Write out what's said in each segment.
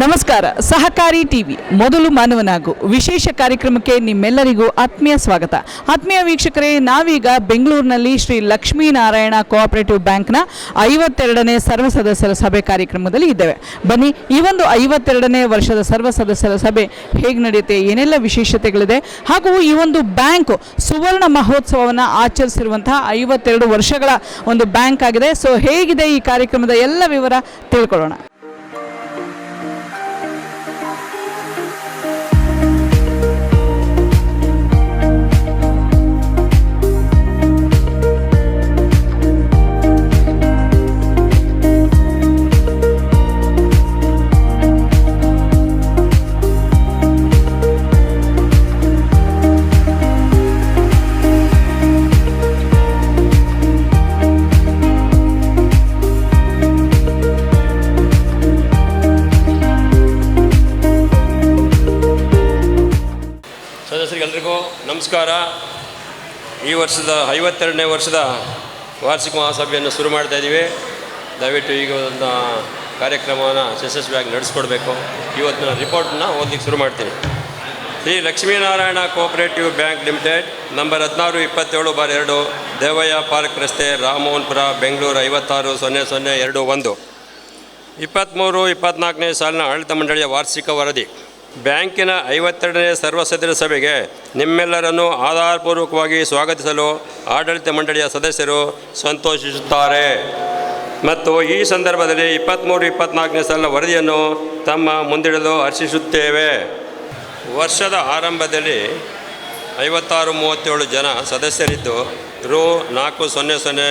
ನಮಸ್ಕಾರ. ಸಹಕಾರಿ ಟಿವಿ, ಮೊದಲು ಮಾನವನಾಗು. ವಿಶೇಷ ಕಾರ್ಯಕ್ರಮಕ್ಕೆ ನಿಮ್ಮೆಲ್ಲರಿಗೂ ಆತ್ಮೀಯ ಸ್ವಾಗತ. ಆತ್ಮೀಯ ವೀಕ್ಷಕರೇ, ನಾವೀಗ ಬೆಂಗಳೂರಿನಲ್ಲಿ ಶ್ರೀ ಲಕ್ಷ್ಮೀನಾರಾಯಣ ಕೋಆಪರೇಟಿವ್ ಬ್ಯಾಂಕ್ನ ಐವತ್ತೆರಡನೇ ಸರ್ವ ಸದಸ್ಯರ ಸಭೆ ಕಾರ್ಯಕ್ರಮದಲ್ಲಿ ಇದ್ದೇವೆ. ಬನ್ನಿ, ಈ ಒಂದು ಐವತ್ತೆರಡನೇ ವರ್ಷದ ಸರ್ವ ಸದಸ್ಯರ ಸಭೆ ಹೇಗೆ ನಡೆಯುತ್ತೆ, ಏನೆಲ್ಲ ವಿಶೇಷತೆಗಳಿದೆ, ಹಾಗೂ ಈ ಒಂದು ಬ್ಯಾಂಕ್ ಸುವರ್ಣ ಮಹೋತ್ಸವವನ್ನು ಆಚರಿಸಿರುವಂತಹ ಐವತ್ತೆರಡು ವರ್ಷಗಳ ಒಂದು ಬ್ಯಾಂಕ್ ಆಗಿದೆ. ಸೊ, ಹೇಗಿದೆ ಈ ಕಾರ್ಯಕ್ರಮದ ಎಲ್ಲ ವಿವರ ತಿಳ್ಕೊಳ್ಳೋಣ. ನಮಸ್ಕಾರ. ಈ ವರ್ಷದ ಐವತ್ತೆರಡನೇ ವರ್ಷದ ವಾರ್ಷಿಕ ಮಹಾಸಭೆಯನ್ನು ಶುರು ಮಾಡ್ತಾ ಇದ್ದೀವಿ ದಯವಿಟ್ಟು ಈಗ ಒಂದು ಕಾರ್ಯಕ್ರಮವನ್ನು ಯಶಸ್ವಿಯಾಗಿ ನಡೆಸ್ಕೊಡ್ಬೇಕು. ಇವತ್ತಿನ ರಿಪೋರ್ಟನ್ನು ಓದಲಿಕ್ಕೆ ಶುರು ಮಾಡ್ತೀನಿ. Shri Lakshminarayana cooperative bank limited, number ಹದಿನಾರು ಇಪ್ಪತ್ತೇಳು ಬಾರ್ ಎರಡು, ದೇವಯ್ಯ ಪಾರ್ಕ್ ರಸ್ತೆ ರಾಮೋಹನ್ಪುರ ಬೆಂಗಳೂರು ಐವತ್ತಾರು ಸೊನ್ನೆ ಸೊನ್ನೆ ಎರಡು ಒಂದು. ಇಪ್ಪತ್ತ್ಮೂರು ಇಪ್ಪತ್ನಾಲ್ಕನೇ ಸಾಲಿನ ಆಡಳಿತ ಮಂಡಳಿಯ ವಾರ್ಷಿಕ ವರದಿ. ಬ್ಯಾಂಕಿನ ಐವತ್ತೆರಡನೇ ಸರ್ವಸದಸ್ಯರ ಸಭೆಗೆ ನಿಮ್ಮೆಲ್ಲರನ್ನು ಆಧಾರಪೂರ್ವಕವಾಗಿ ಸ್ವಾಗತಿಸಲು ಆಡಳಿತ ಮಂಡಳಿಯ ಸದಸ್ಯರು ಸಂತೋಷಿಸುತ್ತಾರೆ. ಮತ್ತು ಈ ಸಂದರ್ಭದಲ್ಲಿ ಇಪ್ಪತ್ತ್ಮೂರು ಇಪ್ಪತ್ನಾಲ್ಕನೇ ಸಾಲಿನ ವರದಿಯನ್ನು ತಮ್ಮ ಮುಂದಿಡಲು ಹರ್ಷಿಸುತ್ತೇವೆ. ವರ್ಷದ ಆರಂಭದಲ್ಲಿ ಐವತ್ತಾರು ಮೂವತ್ತೇಳು ಜನ ಸದಸ್ಯರಿದ್ದು, ರು ನಾಲ್ಕು ಸೊನ್ನೆ ಸೊನ್ನೆ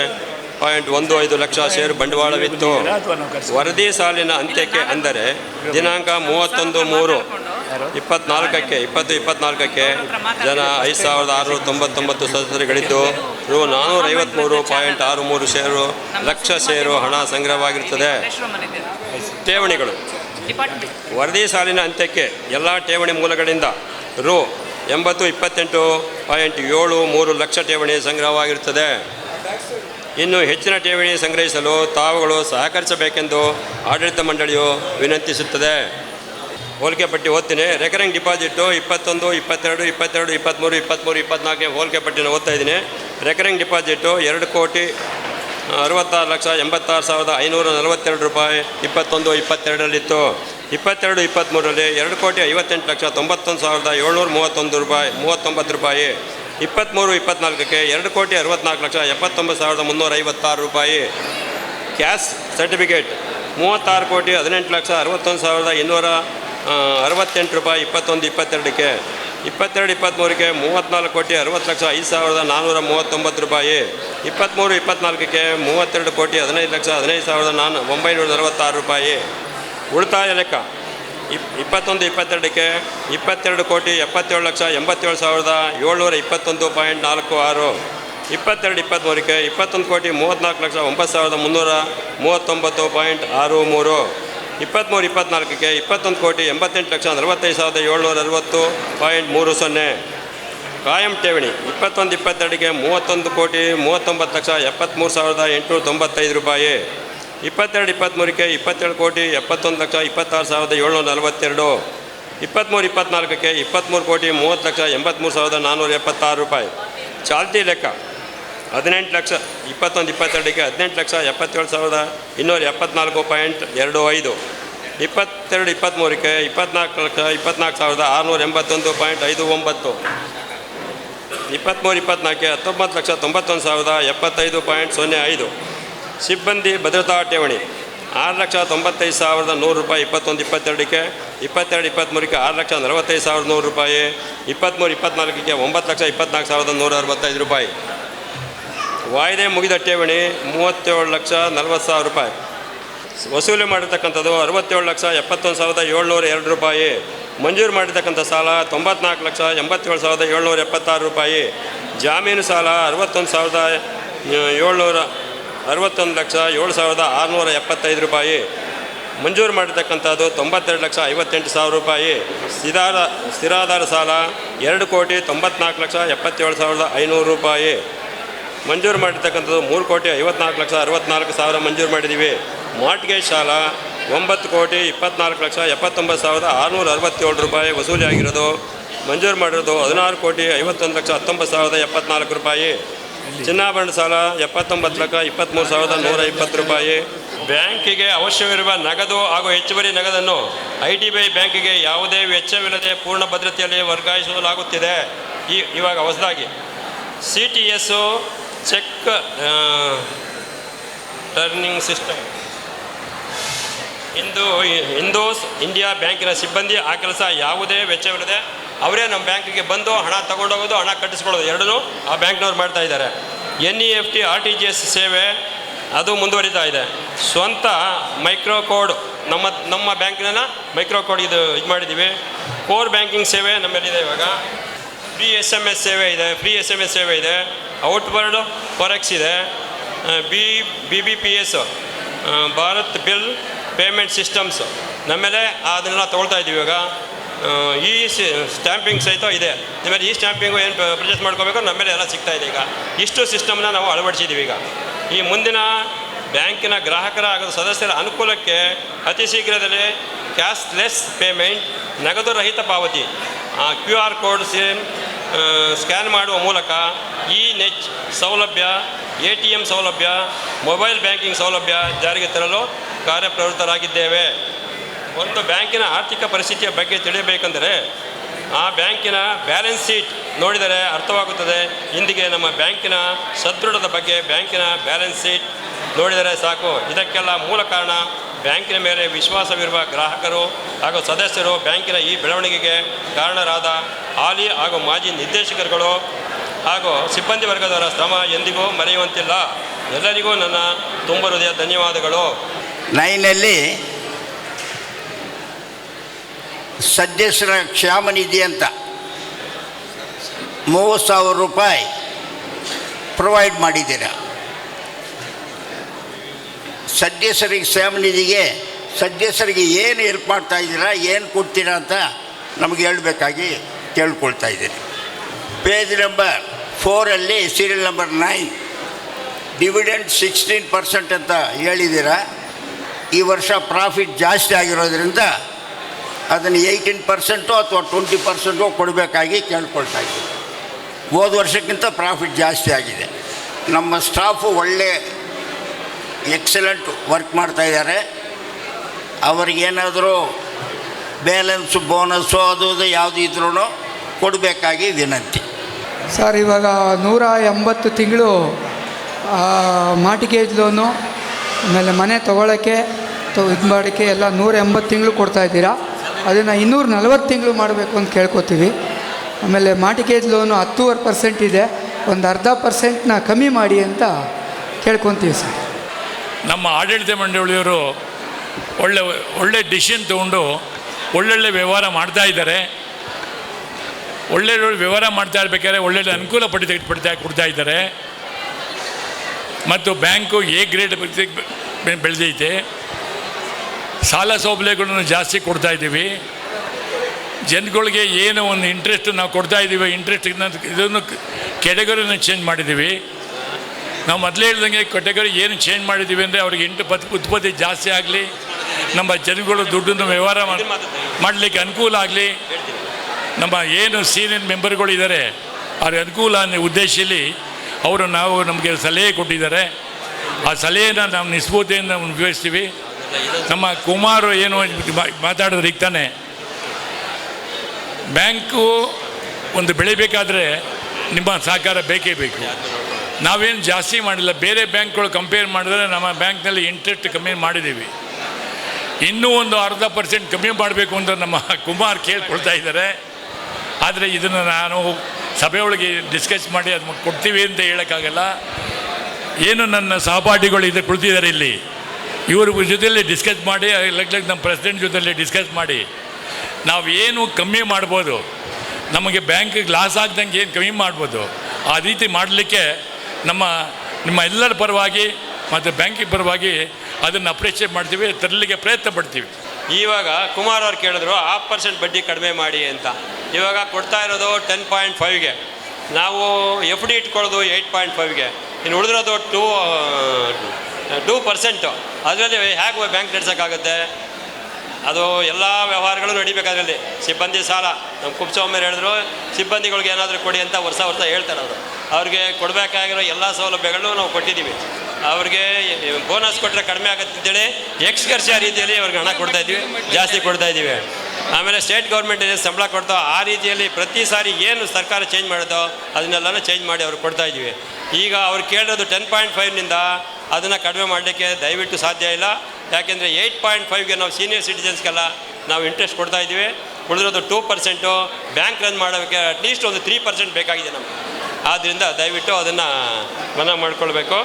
ಪಾಯಿಂಟ್ ಒಂದು ಐದು ಲಕ್ಷ ಷೇರು ಬಂಡವಾಳವಿತ್ತು. ವರದಿ ಸಾಲಿನ ಅಂತ್ಯಕ್ಕೆ ಅಂದರೆ ದಿನಾಂಕ ಮೂವತ್ತೊಂದು ಮೂರು. ಇಪ್ಪತ್ನಾಲ್ಕಕ್ಕೆ, ಇಪ್ಪತ್ತು ಇಪ್ಪತ್ನಾಲ್ಕಕ್ಕೆ ಜನ ಐದು ಸಾವಿರದ ಆರುನೂರ ತೊಂಬತ್ತೊಂಬತ್ತು ಸದಸ್ಯರುಗಳಿದ್ದು ರು ನಾನ್ನೂರ ಐವತ್ತ್ಮೂರು ಪಾಯಿಂಟ್ ಆರು ಮೂರು ಷೇರು ಲಕ್ಷ ಷೇರು ಹಣ ಸಂಗ್ರಹವಾಗಿರುತ್ತದೆ. ಠೇವಣಿಗಳು. ವರದಿ ಸಾಲಿನ ಅಂತ್ಯಕ್ಕೆ ಎಲ್ಲ ಠೇವಣಿ ಮೂಲಗಳಿಂದ ರು ಎಂಬತ್ತು ಇಪ್ಪತ್ತೆಂಟು ಪಾಯಿಂಟ್ ಏಳು ಮೂರು ಲಕ್ಷ ಠೇವಣಿ ಸಂಗ್ರಹವಾಗಿರುತ್ತದೆ. ಇನ್ನು ಹೆಚ್ಚಿನ ಠೇವಣಿ ಸಂಗ್ರಹಿಸಲು ತಾವುಗಳು ಸಹಕರಿಸಬೇಕೆಂದು ಆಡಳಿತ ಮಂಡಳಿಯು ವಿನಂತಿಸುತ್ತದೆ. ಹೋಲಿಕೆ ಪಟ್ಟಿ ಓದ್ತೀನಿ. ರೆಕರಿಂಗ್ ಡಿಪಾಸಿಟ್ಟು ಇಪ್ಪತ್ತೊಂದು, ಇಪ್ಪತ್ತೆರಡು ಇಪ್ಪತ್ತೆರಡು, ಇಪ್ಪತ್ತ್ಮೂರು ಇಪ್ಪತ್ತ್ಮೂರು ಇಪ್ಪತ್ನಾಲ್ಕನೇ ಹೋಲಿಕೆ ಪಟ್ಟಿನ ಓದ್ತಾ ಇದ್ದೀನಿ. ರೆಕರಿಂಗ್ ಡಿಪಾಸಿಟ್ಟು ಎರಡು ಕೋಟಿ ಅರವತ್ತಾರು ಲಕ್ಷ ಎಂಬತ್ತಾರು ಸಾವಿರದ ಐನೂರ ನಲವತ್ತೆರಡು ರೂಪಾಯಿ ಇಪ್ಪತ್ತೊಂದು ಇಪ್ಪತ್ತೆರಡರಲ್ಲಿತ್ತು ಇಪ್ಪತ್ತೆರಡು, ಇಪ್ಪತ್ತ್ಮೂರರಲ್ಲಿ ಎರಡು ಕೋಟಿ ಐವತ್ತೆಂಟು ಲಕ್ಷ ತೊಂಬತ್ತೊಂದು ಸಾವಿರದ ಏಳ್ನೂರ ಮೂವತ್ತೊಂದು ರೂಪಾಯಿ, ಮೂವತ್ತೊಂಬತ್ತು ರೂಪಾಯಿ. ಇಪ್ಪತ್ತ್ಮೂರು ಇಪ್ಪತ್ನಾಲ್ಕಕ್ಕೆ ಎರಡು ಕೋಟಿ ಅರವತ್ನಾಲ್ಕು ಲಕ್ಷ ಎಪ್ಪತ್ತೊಂಬತ್ತು ಸಾವಿರದ ಮುನ್ನೂರ ಐವತ್ತಾರು ರೂಪಾಯಿ. ಕ್ಯಾಶ್ ಸರ್ಟಿಫಿಕೇಟ್ ಮೂವತ್ತಾರು ಕೋಟಿ ಹದಿನೆಂಟು ಲಕ್ಷ ಅರವತ್ತೊಂದು ಸಾವಿರದ ಇನ್ನೂರ ಅರವತ್ತೆಂಟು ರೂಪಾಯಿ, ಇಪ್ಪತ್ತೊಂದು, ಇಪ್ಪತ್ತೆರಡಕ್ಕೆ. ಇಪ್ಪತ್ತೆರಡು ಇಪ್ಪತ್ತ್ಮೂರಕ್ಕೆ ಮೂವತ್ತ್ನಾಲ್ಕು ಕೋಟಿ, ಅರವತ್ತು ಲಕ್ಷ ಐದು ಸಾವಿರದ ನಾನ್ನೂರ ಮೂವತ್ತೊಂಬತ್ತು ರೂಪಾಯಿ. ಇಪ್ಪತ್ತ್ಮೂರು ಇಪ್ಪತ್ತ್ನಾಲ್ಕಕ್ಕೆ ಮೂವತ್ತೆರಡು ಕೋಟಿ, ಹದಿನೈದು ಲಕ್ಷ ಹದಿನೈದು ಸಾವಿರದ ನಾನು, ಒಂಬೈನೂರ ನಲವತ್ತಾರು ರೂಪಾಯಿ. ಉಳಿತಾಯ ಲೆಕ್ಕ. ಇಪ್, ಇಪ್ಪತ್ತೊಂದು, ಇಪ್ಪತ್ತೆರಡಕ್ಕೆ ಇಪ್ಪತ್ತೆರಡು ಕೋಟಿ, ಎಪ್ಪತ್ತೇಳು ಲಕ್ಷ ಎಂಬತ್ತೇಳು ಸಾವಿರದ ಏಳ್ನೂರ ಇಪ್ಪತ್ತೊಂದು ಪಾಯಿಂಟ್ ನಾಲ್ಕು ಆರು. ಇಪ್ಪತ್ತೆರಡು ಇಪ್ಪತ್ತ್ಮೂರಕ್ಕೆ ಇಪ್ಪತ್ತೊಂದು ಕೋಟಿ ಮೂವತ್ತ್ನಾಲ್ಕು ಲಕ್ಷ ಒಂಬತ್ತು ಸಾವಿರದ ಮುನ್ನೂರ ಮೂವತ್ತೊಂಬತ್ತು ಪಾಯಿಂಟ್ ಆರು ಮೂರು. ಇಪ್ಪತ್ತ್ಮೂರು ಇಪ್ಪತ್ತ್ನಾಲ್ಕಕ್ಕೆ ಇಪ್ಪತ್ತೊಂದು ಕೋಟಿ ಎಂಬತ್ತೆಂಟು ಲಕ್ಷ ನಲವತ್ತೈದು ಸಾವಿರದ ಏಳ್ನೂರ ಅರವತ್ತು ಪಾಯಿಂಟ್ ಮೂರು ಸೊನ್ನೆ. ಕಾಯಂ ಠೇವಣಿ, ಇಪ್ಪತ್ತೊಂದು ಇಪ್ಪತ್ತೆರಡಿಗೆ ಮೂವತ್ತೊಂದು ಕೋಟಿ ಮೂವತ್ತೊಂಬತ್ತು ಲಕ್ಷ ಎಪ್ಪತ್ತ್ಮೂರು ಸಾವಿರದ ಎಂಟುನೂರ ತೊಂಬತ್ತೈದು ರೂಪಾಯಿ. ಇಪ್ಪತ್ತೆರಡು ಇಪ್ಪತ್ತ್ಮೂರಕ್ಕೆ ಇಪ್ಪತ್ತೇಳು ಕೋಟಿ ಎಪ್ಪತ್ತೊಂದು ಲಕ್ಷ ಇಪ್ಪತ್ತಾರು ಸಾವಿರದ ಏಳ್ನೂರ ನಲವತ್ತೆರಡು. ಇಪ್ಪತ್ತ್ಮೂರು ಇಪ್ಪತ್ತ್ನಾಲ್ಕಕ್ಕೆ ಇಪ್ಪತ್ತ್ಮೂರು ಕೋಟಿ ಮೂವತ್ತು ಲಕ್ಷ ಎಂಬತ್ತ್ಮೂರು ಸಾವಿರದ ನಾನ್ನೂರ ಎಪ್ಪತ್ತಾರು ರೂಪಾಯಿ. ಚಾಲ್ತಿ ಲೆಕ್ಕ. ಹದಿನೆಂಟು ಲಕ್ಷ ಇಪ್ಪತ್ತೊಂದು, ಇಪ್ಪತ್ತೆರಡಕ್ಕೆ ಹದಿನೆಂಟು ಲಕ್ಷ ಎಪ್ಪತ್ತೇಳು ಸಾವಿರದ ಇನ್ನೂರ ಎಪ್ಪತ್ನಾಲ್ಕು ಪಾಯಿಂಟ್ ಎರಡು ಐದು. ಇಪ್ಪತ್ತೆರಡು, ಇಪ್ಪತ್ತ್ಮೂರಕ್ಕೆ ಇಪ್ಪತ್ನಾಲ್ಕು ಲಕ್ಷ ಇಪ್ಪತ್ನಾಲ್ಕು ಸಾವಿರದ ಆರುನೂರ ಎಂಬತ್ತೊಂದು ಪಾಯಿಂಟ್ ಐದು ಒಂಬತ್ತು. ಇಪ್ಪತ್ತ್ಮೂರು ಇಪ್ಪತ್ನಾಲ್ಕು ಹತ್ತೊಂಬತ್ತು ಲಕ್ಷ ತೊಂಬತ್ತೊಂದು ಸಾವಿರದ ಎಪ್ಪತ್ತೈದು ಪಾಯಿಂಟ್ ಸೊನ್ನೆ ಐದು. ಸಿಬ್ಬಂದಿ ಭದ್ರತಾ ಠೇವಣಿ ಆರು ಲಕ್ಷ ತೊಂಬತ್ತೈದು ಸಾವಿರದ ನೂರು ರೂಪಾಯಿ ಇಪ್ಪತ್ತೊಂದು, ಇಪ್ಪತ್ತೆರಡಕ್ಕೆ ಇಪ್ಪತ್ತೆರಡು, ಇಪ್ಪತ್ತ್ಮೂರಕ್ಕೆ ಆರು ಲಕ್ಷ ನಲವತ್ತೈದು ಸಾವಿರದ ನೂರು ರೂಪಾಯಿ, ಇಪ್ಪತ್ತ್ಮೂರು ಇಪ್ಪತ್ನಾಲ್ಕಕ್ಕೆ ಒಂಬತ್ತು ಲಕ್ಷ ಇಪ್ಪತ್ನಾಲ್ಕು ಸಾವಿರದ ನೂರ ಅರವತ್ತೈದು ರೂಪಾಯಿ. ವಾಯ್ದೆ ಮುಗಿದ ಠೇವಣಿ ಮೂವತ್ತೇಳು ಲಕ್ಷ ನಲ್ವತ್ತು ಸಾವಿರ ರೂಪಾಯಿ. ವಸೂಲಿ ಮಾಡಿರ್ತಕ್ಕಂಥದ್ದು ಅರವತ್ತೇಳು ಲಕ್ಷ ಎಪ್ಪತ್ತೊಂದು ಸಾವಿರದ ಏಳ್ನೂರ ಎರಡು ರೂಪಾಯಿ. ಮಂಜೂರು ಮಾಡಿರ್ತಕ್ಕಂಥ ಸಾಲ ತೊಂಬತ್ನಾಲ್ಕು ಲಕ್ಷ ಎಂಬತ್ತೇಳು ಸಾವಿರದ ಏಳ್ನೂರ ಎಪ್ಪತ್ತಾರು ರೂಪಾಯಿ. ಜಾಮೀನು ಸಾಲ ಅರವತ್ತೊಂದು ಸಾವಿರದ ಏಳ್ನೂರ ಅರವತ್ತೊಂದು ಲಕ್ಷ ಏಳು ಸಾವಿರದ ಆರುನೂರ ಎಪ್ಪತ್ತೈದು ರೂಪಾಯಿ. ಮಂಜೂರು ಮಾಡಿರ್ತಕ್ಕಂಥದ್ದು ತೊಂಬತ್ತೆರಡು ಲಕ್ಷ ಐವತ್ತೆಂಟು ಸಾವಿರ ರೂಪಾಯಿ. ಸ್ಥಿರಾದ ಸ್ಥಿರಾಧಾರ ಸಾಲ ಎರಡು ಕೋಟಿ ತೊಂಬತ್ನಾಲ್ಕು ಲಕ್ಷ ಎಪ್ಪತ್ತೇಳು ಸಾವಿರದ ಐನೂರು ರೂಪಾಯಿ. ಮಂಜೂರು ಮಾಡಿರ್ತಕ್ಕಂಥದ್ದು ಮೂರು ಕೋಟಿ ಐವತ್ನಾಲ್ಕು ಲಕ್ಷ ಅರವತ್ನಾಲ್ಕು ಸಾವಿರ ಮಂಜೂರು ಮಾಡಿದ್ದೀವಿ. ಮಾರ್ಟ್ಗೇಜ್ ಸಾಲ ಒಂಬತ್ತು ಕೋಟಿ ಇಪ್ಪತ್ನಾಲ್ಕು ಲಕ್ಷ ಎಪ್ಪತ್ತೊಂಬತ್ತು ಸಾವಿರದ ಆರುನೂರ ಅರವತ್ತೇಳು ರೂಪಾಯಿ ವಸೂಲಿ ಆಗಿರೋದು. ಮಂಜೂರು ಮಾಡಿರೋದು ಹದಿನಾರು ಕೋಟಿ ಐವತ್ತೊಂದು ಲಕ್ಷ ಹತ್ತೊಂಬತ್ತು ಸಾವಿರದ ಎಪ್ಪತ್ನಾಲ್ಕು ರೂಪಾಯಿ. ಚಿನ್ನಾಭರಣ ಸಾಲ ಎಪ್ಪತ್ತೊಂಬತ್ತು ಲಕ್ಷ ಇಪ್ಪತ್ತ್ಮೂರು ಸಾವಿರದ ನೂರ ಇಪ್ಪತ್ತು ರೂಪಾಯಿ. ಬ್ಯಾಂಕಿಗೆ ಅವಶ್ಯವಿರುವ ನಗದು ಹಾಗೂ ಹೆಚ್ಚುವರಿ ನಗದನ್ನು ಐ ಡಿ ಬಿ ಐ ಬ್ಯಾಂಕಿಗೆ ಯಾವುದೇ ವೆಚ್ಚವಿಲ್ಲದೆ ಪೂರ್ಣ ಭದ್ರತೆಯಲ್ಲಿ ವರ್ಗಾಯಿಸಲಾಗುತ್ತಿದೆ. ಈ ಇವಾಗ ಹೊಸದಾಗಿ. C T S cheque turning system ಇಂದು ಇಂದೋಸ್ ಇಂಡಿಯಾ ಬ್ಯಾಂಕಿನ ಸಿಬ್ಬಂದಿ ಆ ಕೆಲಸ ಯಾವುದೇ ವೆಚ್ಚವಿಲ್ಲದೆ ಅವರೇ ನಮ್ಮ ಬ್ಯಾಂಕಿಗೆ ಬಂದು ಹಣ ತಗೊಂಡೋಗೋದು, ಹಣ ಕಟ್ಟಿಸ್ಕೊಳ್ಳೋದು ಎರಡೂ ಆ ಬ್ಯಾಂಕ್ನವ್ರು ಮಾಡ್ತಾ ಇದ್ದಾರೆ. N E F T R T G S ಸೇವೆ ಅದು ಮುಂದುವರಿತಾ ಇದೆ. ಸ್ವಂತ ಮೈಕ್ರೋ ಕೋಡ್ ನಮ್ಮ ನಮ್ಮ ಬ್ಯಾಂಕಿನ ಮೈಕ್ರೋ ಕೋಡ್ ಇದು ಇದು ಮಾಡಿದ್ದೀವಿ. ಕೋರ್ ಬ್ಯಾಂಕಿಂಗ್ ಸೇವೆ ನಮ್ಮಲ್ಲಿದೆ ಇವಾಗ. ಫ್ರೀ ಎಸ್ ಎಂ ಎಸ್ ಸೇವೆ ಇದೆ ಫ್ರೀ ಎಸ್ ಎಂ ಎಸ್ ಸೇವೆ ಇದೆ. ಔಟ್ವರ್ಡ್ ಫಾರೆಕ್ಸ್ ಇದೆ. B B B P S Bharat bill payment systems. ನಮ್ಮೇಲೆ ಅದನ್ನೆಲ್ಲ ತೊಗೊಳ್ತಾ ಇದ್ದೀವಿ ಇವಾಗ. ಈ ಸ್ಟ್ಯಾಂಪಿಂಗ್ ಸಹಿತ ಇದೆ. ನಿಮ್ಮಲ್ಲಿ ಈ ಸ್ಟ್ಯಾಂಪಿಂಗು ಏನು ಪರ್ಚೇಸ್ ಮಾಡ್ಕೋಬೇಕು ನಮ್ಮೇಲೆ ಎಲ್ಲ ಸಿಗ್ತಾ ಇದೆ ಈಗ. ಇಷ್ಟು ಸಿಸ್ಟಮ್ನ ನಾವು ಅಳವಡಿಸಿದ್ದೀವಿ ಈಗ. ಈ ಮುಂದಿನ ಬ್ಯಾಂಕಿನ ಗ್ರಾಹಕರ ಹಾಗೂ ಸದಸ್ಯರ ಅನುಕೂಲಕ್ಕೆ ಅತಿ ಶೀಘ್ರದಲ್ಲೇ ಕ್ಯಾಶ್ಲೆಸ್ ಪೇಮೆಂಟ್ ನಗದು ರಹಿತ ಪಾವತಿ. Q R code same scan ಮಾಡುವ ಮೂಲಕ ಈ ನೆಚ್ ಸೌಲಭ್ಯ, ಎ ಟಿ ಎಂ ಸೌಲಭ್ಯ, ಮೊಬೈಲ್ ಬ್ಯಾಂಕಿಂಗ್ ಸೌಲಭ್ಯ ಜಾರಿಗೆ ತರಲು ಕಾರ್ಯಪ್ರವೃತ್ತರಾಗಿದ್ದೇವೆ. ಒಂದು ಬ್ಯಾಂಕಿನ ಆರ್ಥಿಕ ಪರಿಸ್ಥಿತಿಯ ಬಗ್ಗೆ ತಿಳಿಯಬೇಕೆಂದರೆ, ಆ ಬ್ಯಾಂಕಿನ ಬ್ಯಾಲೆನ್ಸ್ ಶೀಟ್ ನೋಡಿದರೆ ಅರ್ಥವಾಗುತ್ತದೆ. ಇಂದಿಗೆ ನಮ್ಮ ಬ್ಯಾಂಕಿನ ಸದೃಢದ ಬಗ್ಗೆ ಬ್ಯಾಂಕಿನ ಬ್ಯಾಲೆನ್ಸ್ ಶೀಟ್ ನೋಡಿದರೆ ಸಾಕು. ಇದಕ್ಕೆಲ್ಲ ಮೂಲ ಕಾರಣ ಬ್ಯಾಂಕಿನ ಮೇಲೆ ವಿಶ್ವಾಸವಿರುವ ಗ್ರಾಹಕರು ಹಾಗೂ ಸದಸ್ಯರು ಬ್ಯಾಂಕಿನ ಈ ಬೆಳವಣಿಗೆಗೆ ಕಾರಣರಾದ ಹಾಲಿ ಹಾಗೂ ಮಾಜಿ ನಿರ್ದೇಶಕರುಗಳು ಹಾಗೂ ಸಿಬ್ಬಂದಿ ವರ್ಗದವರ ಶ್ರಮ ಎಂದಿಗೂ ಮರೆಯುವಂತಿಲ್ಲ. ಎಲ್ಲರಿಗೂ ನನ್ನ ತುಂಬ ಹೃದಯ ಧನ್ಯವಾದಗಳು. ನೈನಲ್ಲಿ ಸದಸ್ಯರ ಕ್ಷಾಮ ನಿಧಿ ಅಂತ ಮೂವತ್ತು ಸಾವಿರ ರೂಪಾಯಿ ಪ್ರೊವೈಡ್ ಮಾಡಿದ್ದೀರ? ಸದಸ್ಯರಿಗೆ ಕ್ಷೇಮ ನಿಧಿಗೆ ಸದ್ಯಸರಿಗೆ ಏನು ಹೆಲ್ಪ್ ಮಾಡ್ತಾ ಇದ್ದೀರಾ, ಏನು ಕೊಡ್ತೀರಾ ಅಂತ ನಮಗೆ ಹೇಳಬೇಕಾಗಿ ಕೇಳ್ಕೊಳ್ತಾ ಇದ್ದೀನಿ. Page number ಫೋರಲ್ಲಿ serial number nine. Dividend sixteen percent ಅಂತ ಹೇಳಿದ್ದೀರಾ. ಈ ವರ್ಷ ಪ್ರಾಫಿಟ್ ಜಾಸ್ತಿ ಆಗಿರೋದ್ರಿಂದ ಅದನ್ನು ಏಯ್ಟೀನ್ ಪರ್ಸೆಂಟು ಅಥವಾ ಟ್ವೆಂಟಿ ಪರ್ಸೆಂಟು ಕೊಡಬೇಕಾಗಿ ಕೇಳ್ಕೊಳ್ತಾ ಇದ್ದೀವಿ ಹೋದ ವರ್ಷಕ್ಕಿಂತ ಪ್ರಾಫಿಟ್ ಜಾಸ್ತಿ ಆಗಿದೆ. ನಮ್ಮ ಸ್ಟಾಫು ಒಳ್ಳೆ ಎಕ್ಸಲೆಂಟ್ ವರ್ಕ್ ಮಾಡ್ತಾ ಇದ್ದಾರೆ. ಅವ್ರಿಗೇನಾದರೂ ಬ್ಯಾಲೆನ್ಸು ಬೋನಸ್ಸು ಅದು ಇದು ಯಾವುದು ಇದ್ರೂ ಕೊಡಬೇಕಾಗಿ ವಿನಂತಿ. ಸರ್ ಇವಾಗ ನೂರ ಎಂಬತ್ತು ತಿಂಗಳು ಮಾರ್ಟಿಗೇಜ್ ಲೋನು ಆಮೇಲೆ ಮನೆ ತೊಗೊಳಕ್ಕೆ ಇದು ಮಾಡೋಕ್ಕೆ ಎಲ್ಲ ನೂರ ಎಂಬತ್ತು ತಿಂಗಳು ಕೊಡ್ತಾಯಿದ್ದೀರಾ ಅದನ್ನು ಇನ್ನೂರ ನಲ್ವತ್ತು ತಿಂಗಳು ಮಾಡಬೇಕು ಅಂತ ಕೇಳ್ಕೊತೀವಿ. ಆಮೇಲೆ ಮಾಟಿಗೆಜ್ ಲೋನು ಹತ್ತೂವರೆ ಪರ್ಸೆಂಟ್ ಇದೆ. ಒಂದು ಅರ್ಧ ಪರ್ಸೆಂಟ್ನ ಕಮ್ಮಿ ಮಾಡಿ ಅಂತ ಕೇಳ್ಕೊತೀವಿ ಸರ್ ನಮ್ಮ ಆಡಳಿತ ಮಂಡಳಿಯವರು ಒಳ್ಳೆ ಒಳ್ಳೆ ಡಿಸಿಷನ್ ತೊಗೊಂಡು ಒಳ್ಳೊಳ್ಳೆ ವ್ಯವಹಾರ ಮಾಡ್ತಾ ಇದ್ದಾರೆ. ಒಳ್ಳೆ ವ್ಯವಹಾರ ಮಾಡ್ತಾ ಇರ್ಬೇಕಾದ್ರೆ ಒಳ್ಳೊಳ್ಳೆ ಅನುಕೂಲ ಪಡಿತ ಪಡ್ತಾ ಕೊಡ್ತಾ ಇದ್ದಾರೆ. ಮತ್ತು ಬ್ಯಾಂಕು ಎ ಗ್ರೇಡ್ ಬೆಳೆದೈತೆ. ಸಾಲ ಸೌಲಭ್ಯಗಳನ್ನು ಜಾಸ್ತಿ ಕೊಡ್ತಾ ಇದ್ದೀವಿ. ಜನಗಳಿಗೆ ಏನೋ ಒಂದು ಇಂಟ್ರೆಸ್ಟ್ ನಾವು ಕೊಡ್ತಾ ಇದ್ದೀವಿ ಇಂಟ್ರೆಸ್ಟ್ ಇದನ್ನು ಕೆಡಗರನ್ನು ಚೇಂಜ್ ಮಾಡಿದ್ದೀವಿ. ನಾವು ಮೊದಲೇ ಹೇಳ್ದಂಗೆ ಕೆಟಗರಿ ಏನು ಚೇಂಜ್ ಮಾಡಿದ್ದೀವಿ ಅಂದರೆ ಅವ್ರಿಗೆ ಎಂಟು ಪತ್ ಉತ್ಪತ್ತಿ ಜಾಸ್ತಿ ಆಗಲಿ, ನಮ್ಮ ಜನಗಳು ದುಡ್ಡನ್ನು ವ್ಯವಹಾರ ಮಾಡಲಿಕ್ಕೆ ಅನುಕೂಲ ಆಗಲಿ, ನಮ್ಮ ಏನು ಸೀನಿಯರ್ ಮೆಂಬರ್ಗಳು ಇದ್ದಾರೆ ಅವ್ರಿಗೆ ಅನುಕೂಲ ಅನ್ನೋ ಉದ್ದೇಶದಲ್ಲಿ ಅವರು ನಾವು ನಮಗೆ ಸಲಹೆ ಕೊಟ್ಟಿದ್ದಾರೆ. ಆ ಸಲಹೆಯನ್ನು ನಾವು ನಿಸ್ಬೂತೆಯಿಂದ ಉಪಯೋಗಿಸ್ತೀವಿ ನಮ್ಮ ಕುಮಾರ್ ಏನು ಮಾ- ಮಾತಾಡಿದ್ರೆ ಈಗ ತಾನೆ, ಬ್ಯಾಂಕು ಒಂದು ಬೆಳಿಬೇಕಾದ್ರೆ ನಿಮ್ಮ ಸಹಕಾರ ಬೇಕೇ ಬೇಕು. ನಾವೇನು ಜಾಸ್ತಿ ಮಾಡಿಲ್ಲ. ಬೇರೆ ಬ್ಯಾಂಕ್ಗಳು ಕಂಪೇರ್ ಮಾಡಿದ್ರೆ ನಮ್ಮ ಬ್ಯಾಂಕ್ನಲ್ಲಿ ಇಂಟ್ರೆಸ್ಟ್ ಕಮ್ಮಿ ಮಾಡಿದ್ದೀವಿ ಇನ್ನೂ ಒಂದು ಅರ್ಧ ಪರ್ಸೆಂಟ್ ಕಮ್ಮಿ ಮಾಡಬೇಕು ಅಂತ ನಮ್ಮ ಕುಮಾರ್ ಕೇಳ್ಕೊಳ್ತಾ ಇದ್ದಾರೆ. ಆದರೆ ಇದನ್ನು ನಾನು ಸಭೆಯೊಳಗೆ ಡಿಸ್ಕಸ್ ಮಾಡಿ ಅದು ಕೊಡ್ತೀವಿ ಅಂತ ಹೇಳೋಕ್ಕಾಗಲ್ಲ. ಏನು ನನ್ನ ಸಹಪಾಠಿಗಳು ಇದು ಕುಳಿತಿದ್ದಾರೆ ಇಲ್ಲಿ. ಇವ್ರ ಜೊತೆಯಲ್ಲಿ ಡಿಸ್ಕಸ್ ಮಾಡಿ, ಲಗ್ ಲಗ್ ನಮ್ಮ ಪ್ರೆಸಿಡೆಂಟ್ ಜೊತೆಯಲ್ಲಿ ಡಿಸ್ಕಸ್ ಮಾಡಿ. ನಾವು ಏನು ಕಮ್ಮಿ ಮಾಡ್ಬೋದು. ನಮಗೆ ಬ್ಯಾಂಕಿಗೆ ಲಾಸ್ ಆಗ್ದಂಗೆ ಏನು ಕಮ್ಮಿ ಮಾಡ್ಬೋದು. ಆ ರೀತಿ ಮಾಡಲಿಕ್ಕೆ ನಮ್ಮ, ನಿಮ್ಮ ಎಲ್ಲರ ಪರವಾಗಿ ಮತ್ತು ಬ್ಯಾಂಕಿನ ಪರವಾಗಿ ಅದನ್ನು ಅಪ್ರಿಷಿಯೇಟ್ ಮಾಡ್ತೀವಿ, ತರಲಿಕ್ಕೆ ಪ್ರಯತ್ನ ಪಡ್ತೀವಿ. ಇವಾಗ ಕುಮಾರ್ ಅವ್ರು ಕೇಳಿದ್ರು ಆಫ್ ಪರ್ಸೆಂಟ್ ಬಡ್ಡಿ ಕಡಿಮೆ ಮಾಡಿ ಅಂತ. ಇವಾಗ ಕೊಡ್ತಾ ಇರೋದು ಟೆನ್ ಪಾಯಿಂಟ್ ಫೈವ್ಗೆ ನಾವು ಎಫ್ ಡಿ ಇಟ್ಕೊಳ್ಳೋದು ಏಯ್ಟ್ ಪಾಯಿಂಟ್ ಫೈವ್ಗೆ ಇನ್ನು ಉಳಿದಿರೋದು ಟೂ ಟೂ ಪರ್ಸೆಂಟು ಅದರಲ್ಲಿ ಹೇಗೆ ಬ್ಯಾಂಕ್ ನಡೆಸೋಕ್ಕಾಗುತ್ತೆ? ಅದು ಎಲ್ಲ ವ್ಯವಹಾರಗಳು ನಡಿಬೇಕಾದ್ರಲ್ಲಿ ಸಿಬ್ಬಂದಿ ಸಾಲ. ನಮ್ಮ ಕುಪ್ಸೋಮ್ಮೆ ಹೇಳಿದ್ರು, ಸಿಬ್ಬಂದಿಗಳಿಗೆ ಏನಾದರೂ ಕೊಡಿ ಅಂತ ವರ್ಷ ವರ್ಷ ಹೇಳ್ತಾರೆ ಅವರು. ಅವ್ರಿಗೆ ಕೊಡಬೇಕಾಗಿರೋ ಎಲ್ಲ ಸೌಲಭ್ಯಗಳನ್ನು ನಾವು ಕೊಟ್ಟಿದ್ದೀವಿ. ಅವ್ರಿಗೆ ಬೋನಸ್ ಕೊಟ್ಟರೆ ಕಡಿಮೆ ಆಗುತ್ತೆ ಅಂತೇಳಿ ಎಕ್ಸ್ಕರ್ಷ ರೀತಿಯಲ್ಲಿ ಅವ್ರಿಗೆ ಹಣ ಕೊಡ್ತಾ ಇದ್ದೀವಿ, ಜಾಸ್ತಿ ಕೊಡ್ತಾ ಇದ್ದೀವಿ. ಆಮೇಲೆ ಸ್ಟೇಟ್ ಗೌರ್ಮೆಂಟ್ ಸಂಬಳ ಕೊಡ್ತೋ ಆ ರೀತಿಯಲ್ಲಿ ಪ್ರತಿ ಸಾರಿ ಏನು ಸರ್ಕಾರ ಚೇಂಜ್ ಮಾಡುತ್ತೋ ಅದನ್ನೆಲ್ಲನೂ ಚೇಂಜ್ ಮಾಡಿ ಅವ್ರಿಗೆ ಕೊಡ್ತಾ ಇದ್ದೀವಿ. ಈಗ ಅವ್ರು ಕೇಳಿರೋದು ಟೆನ್ ಪಾಯಿಂಟ್ ಫೈವ್ನಿಂದ ಅದನ್ನು ಕಡಿಮೆ ಮಾಡಲಿಕ್ಕೆ ದಯವಿಟ್ಟು ಸಾಧ್ಯ ಇಲ್ಲ. ಯಾಕೆಂದರೆ ಏಯ್ಟ್ ಪಾಯಿಂಟ್ ಫೈವ್ಗೆ ನಾವು ಸೀನಿಯರ್ ಸಿಟಿಜನ್ಸ್ಗೆಲ್ಲ ನಾವು ಇಂಟ್ರೆಸ್ಟ್ ಕೊಡ್ತಾ ಇದ್ದೀವಿ. ಉಳಿದಿರೋದು ಟೂ ಪರ್ಸೆಂಟು ಬ್ಯಾಂಕ್ ರನ್ ಮಾಡೋಕ್ಕೆ ಅಟ್ಲೀಸ್ಟ್ ಒಂದು ತ್ರೀ ಪರ್ಸೆಂಟ್ ಬೇಕಾಗಿದೆ ನಮಗೆ. ಆದ್ದರಿಂದ ದಯವಿಟ್ಟು ಅದನ್ನು ಮನ ಮಾಡ್ಕೊಳ್ಬೇಕು.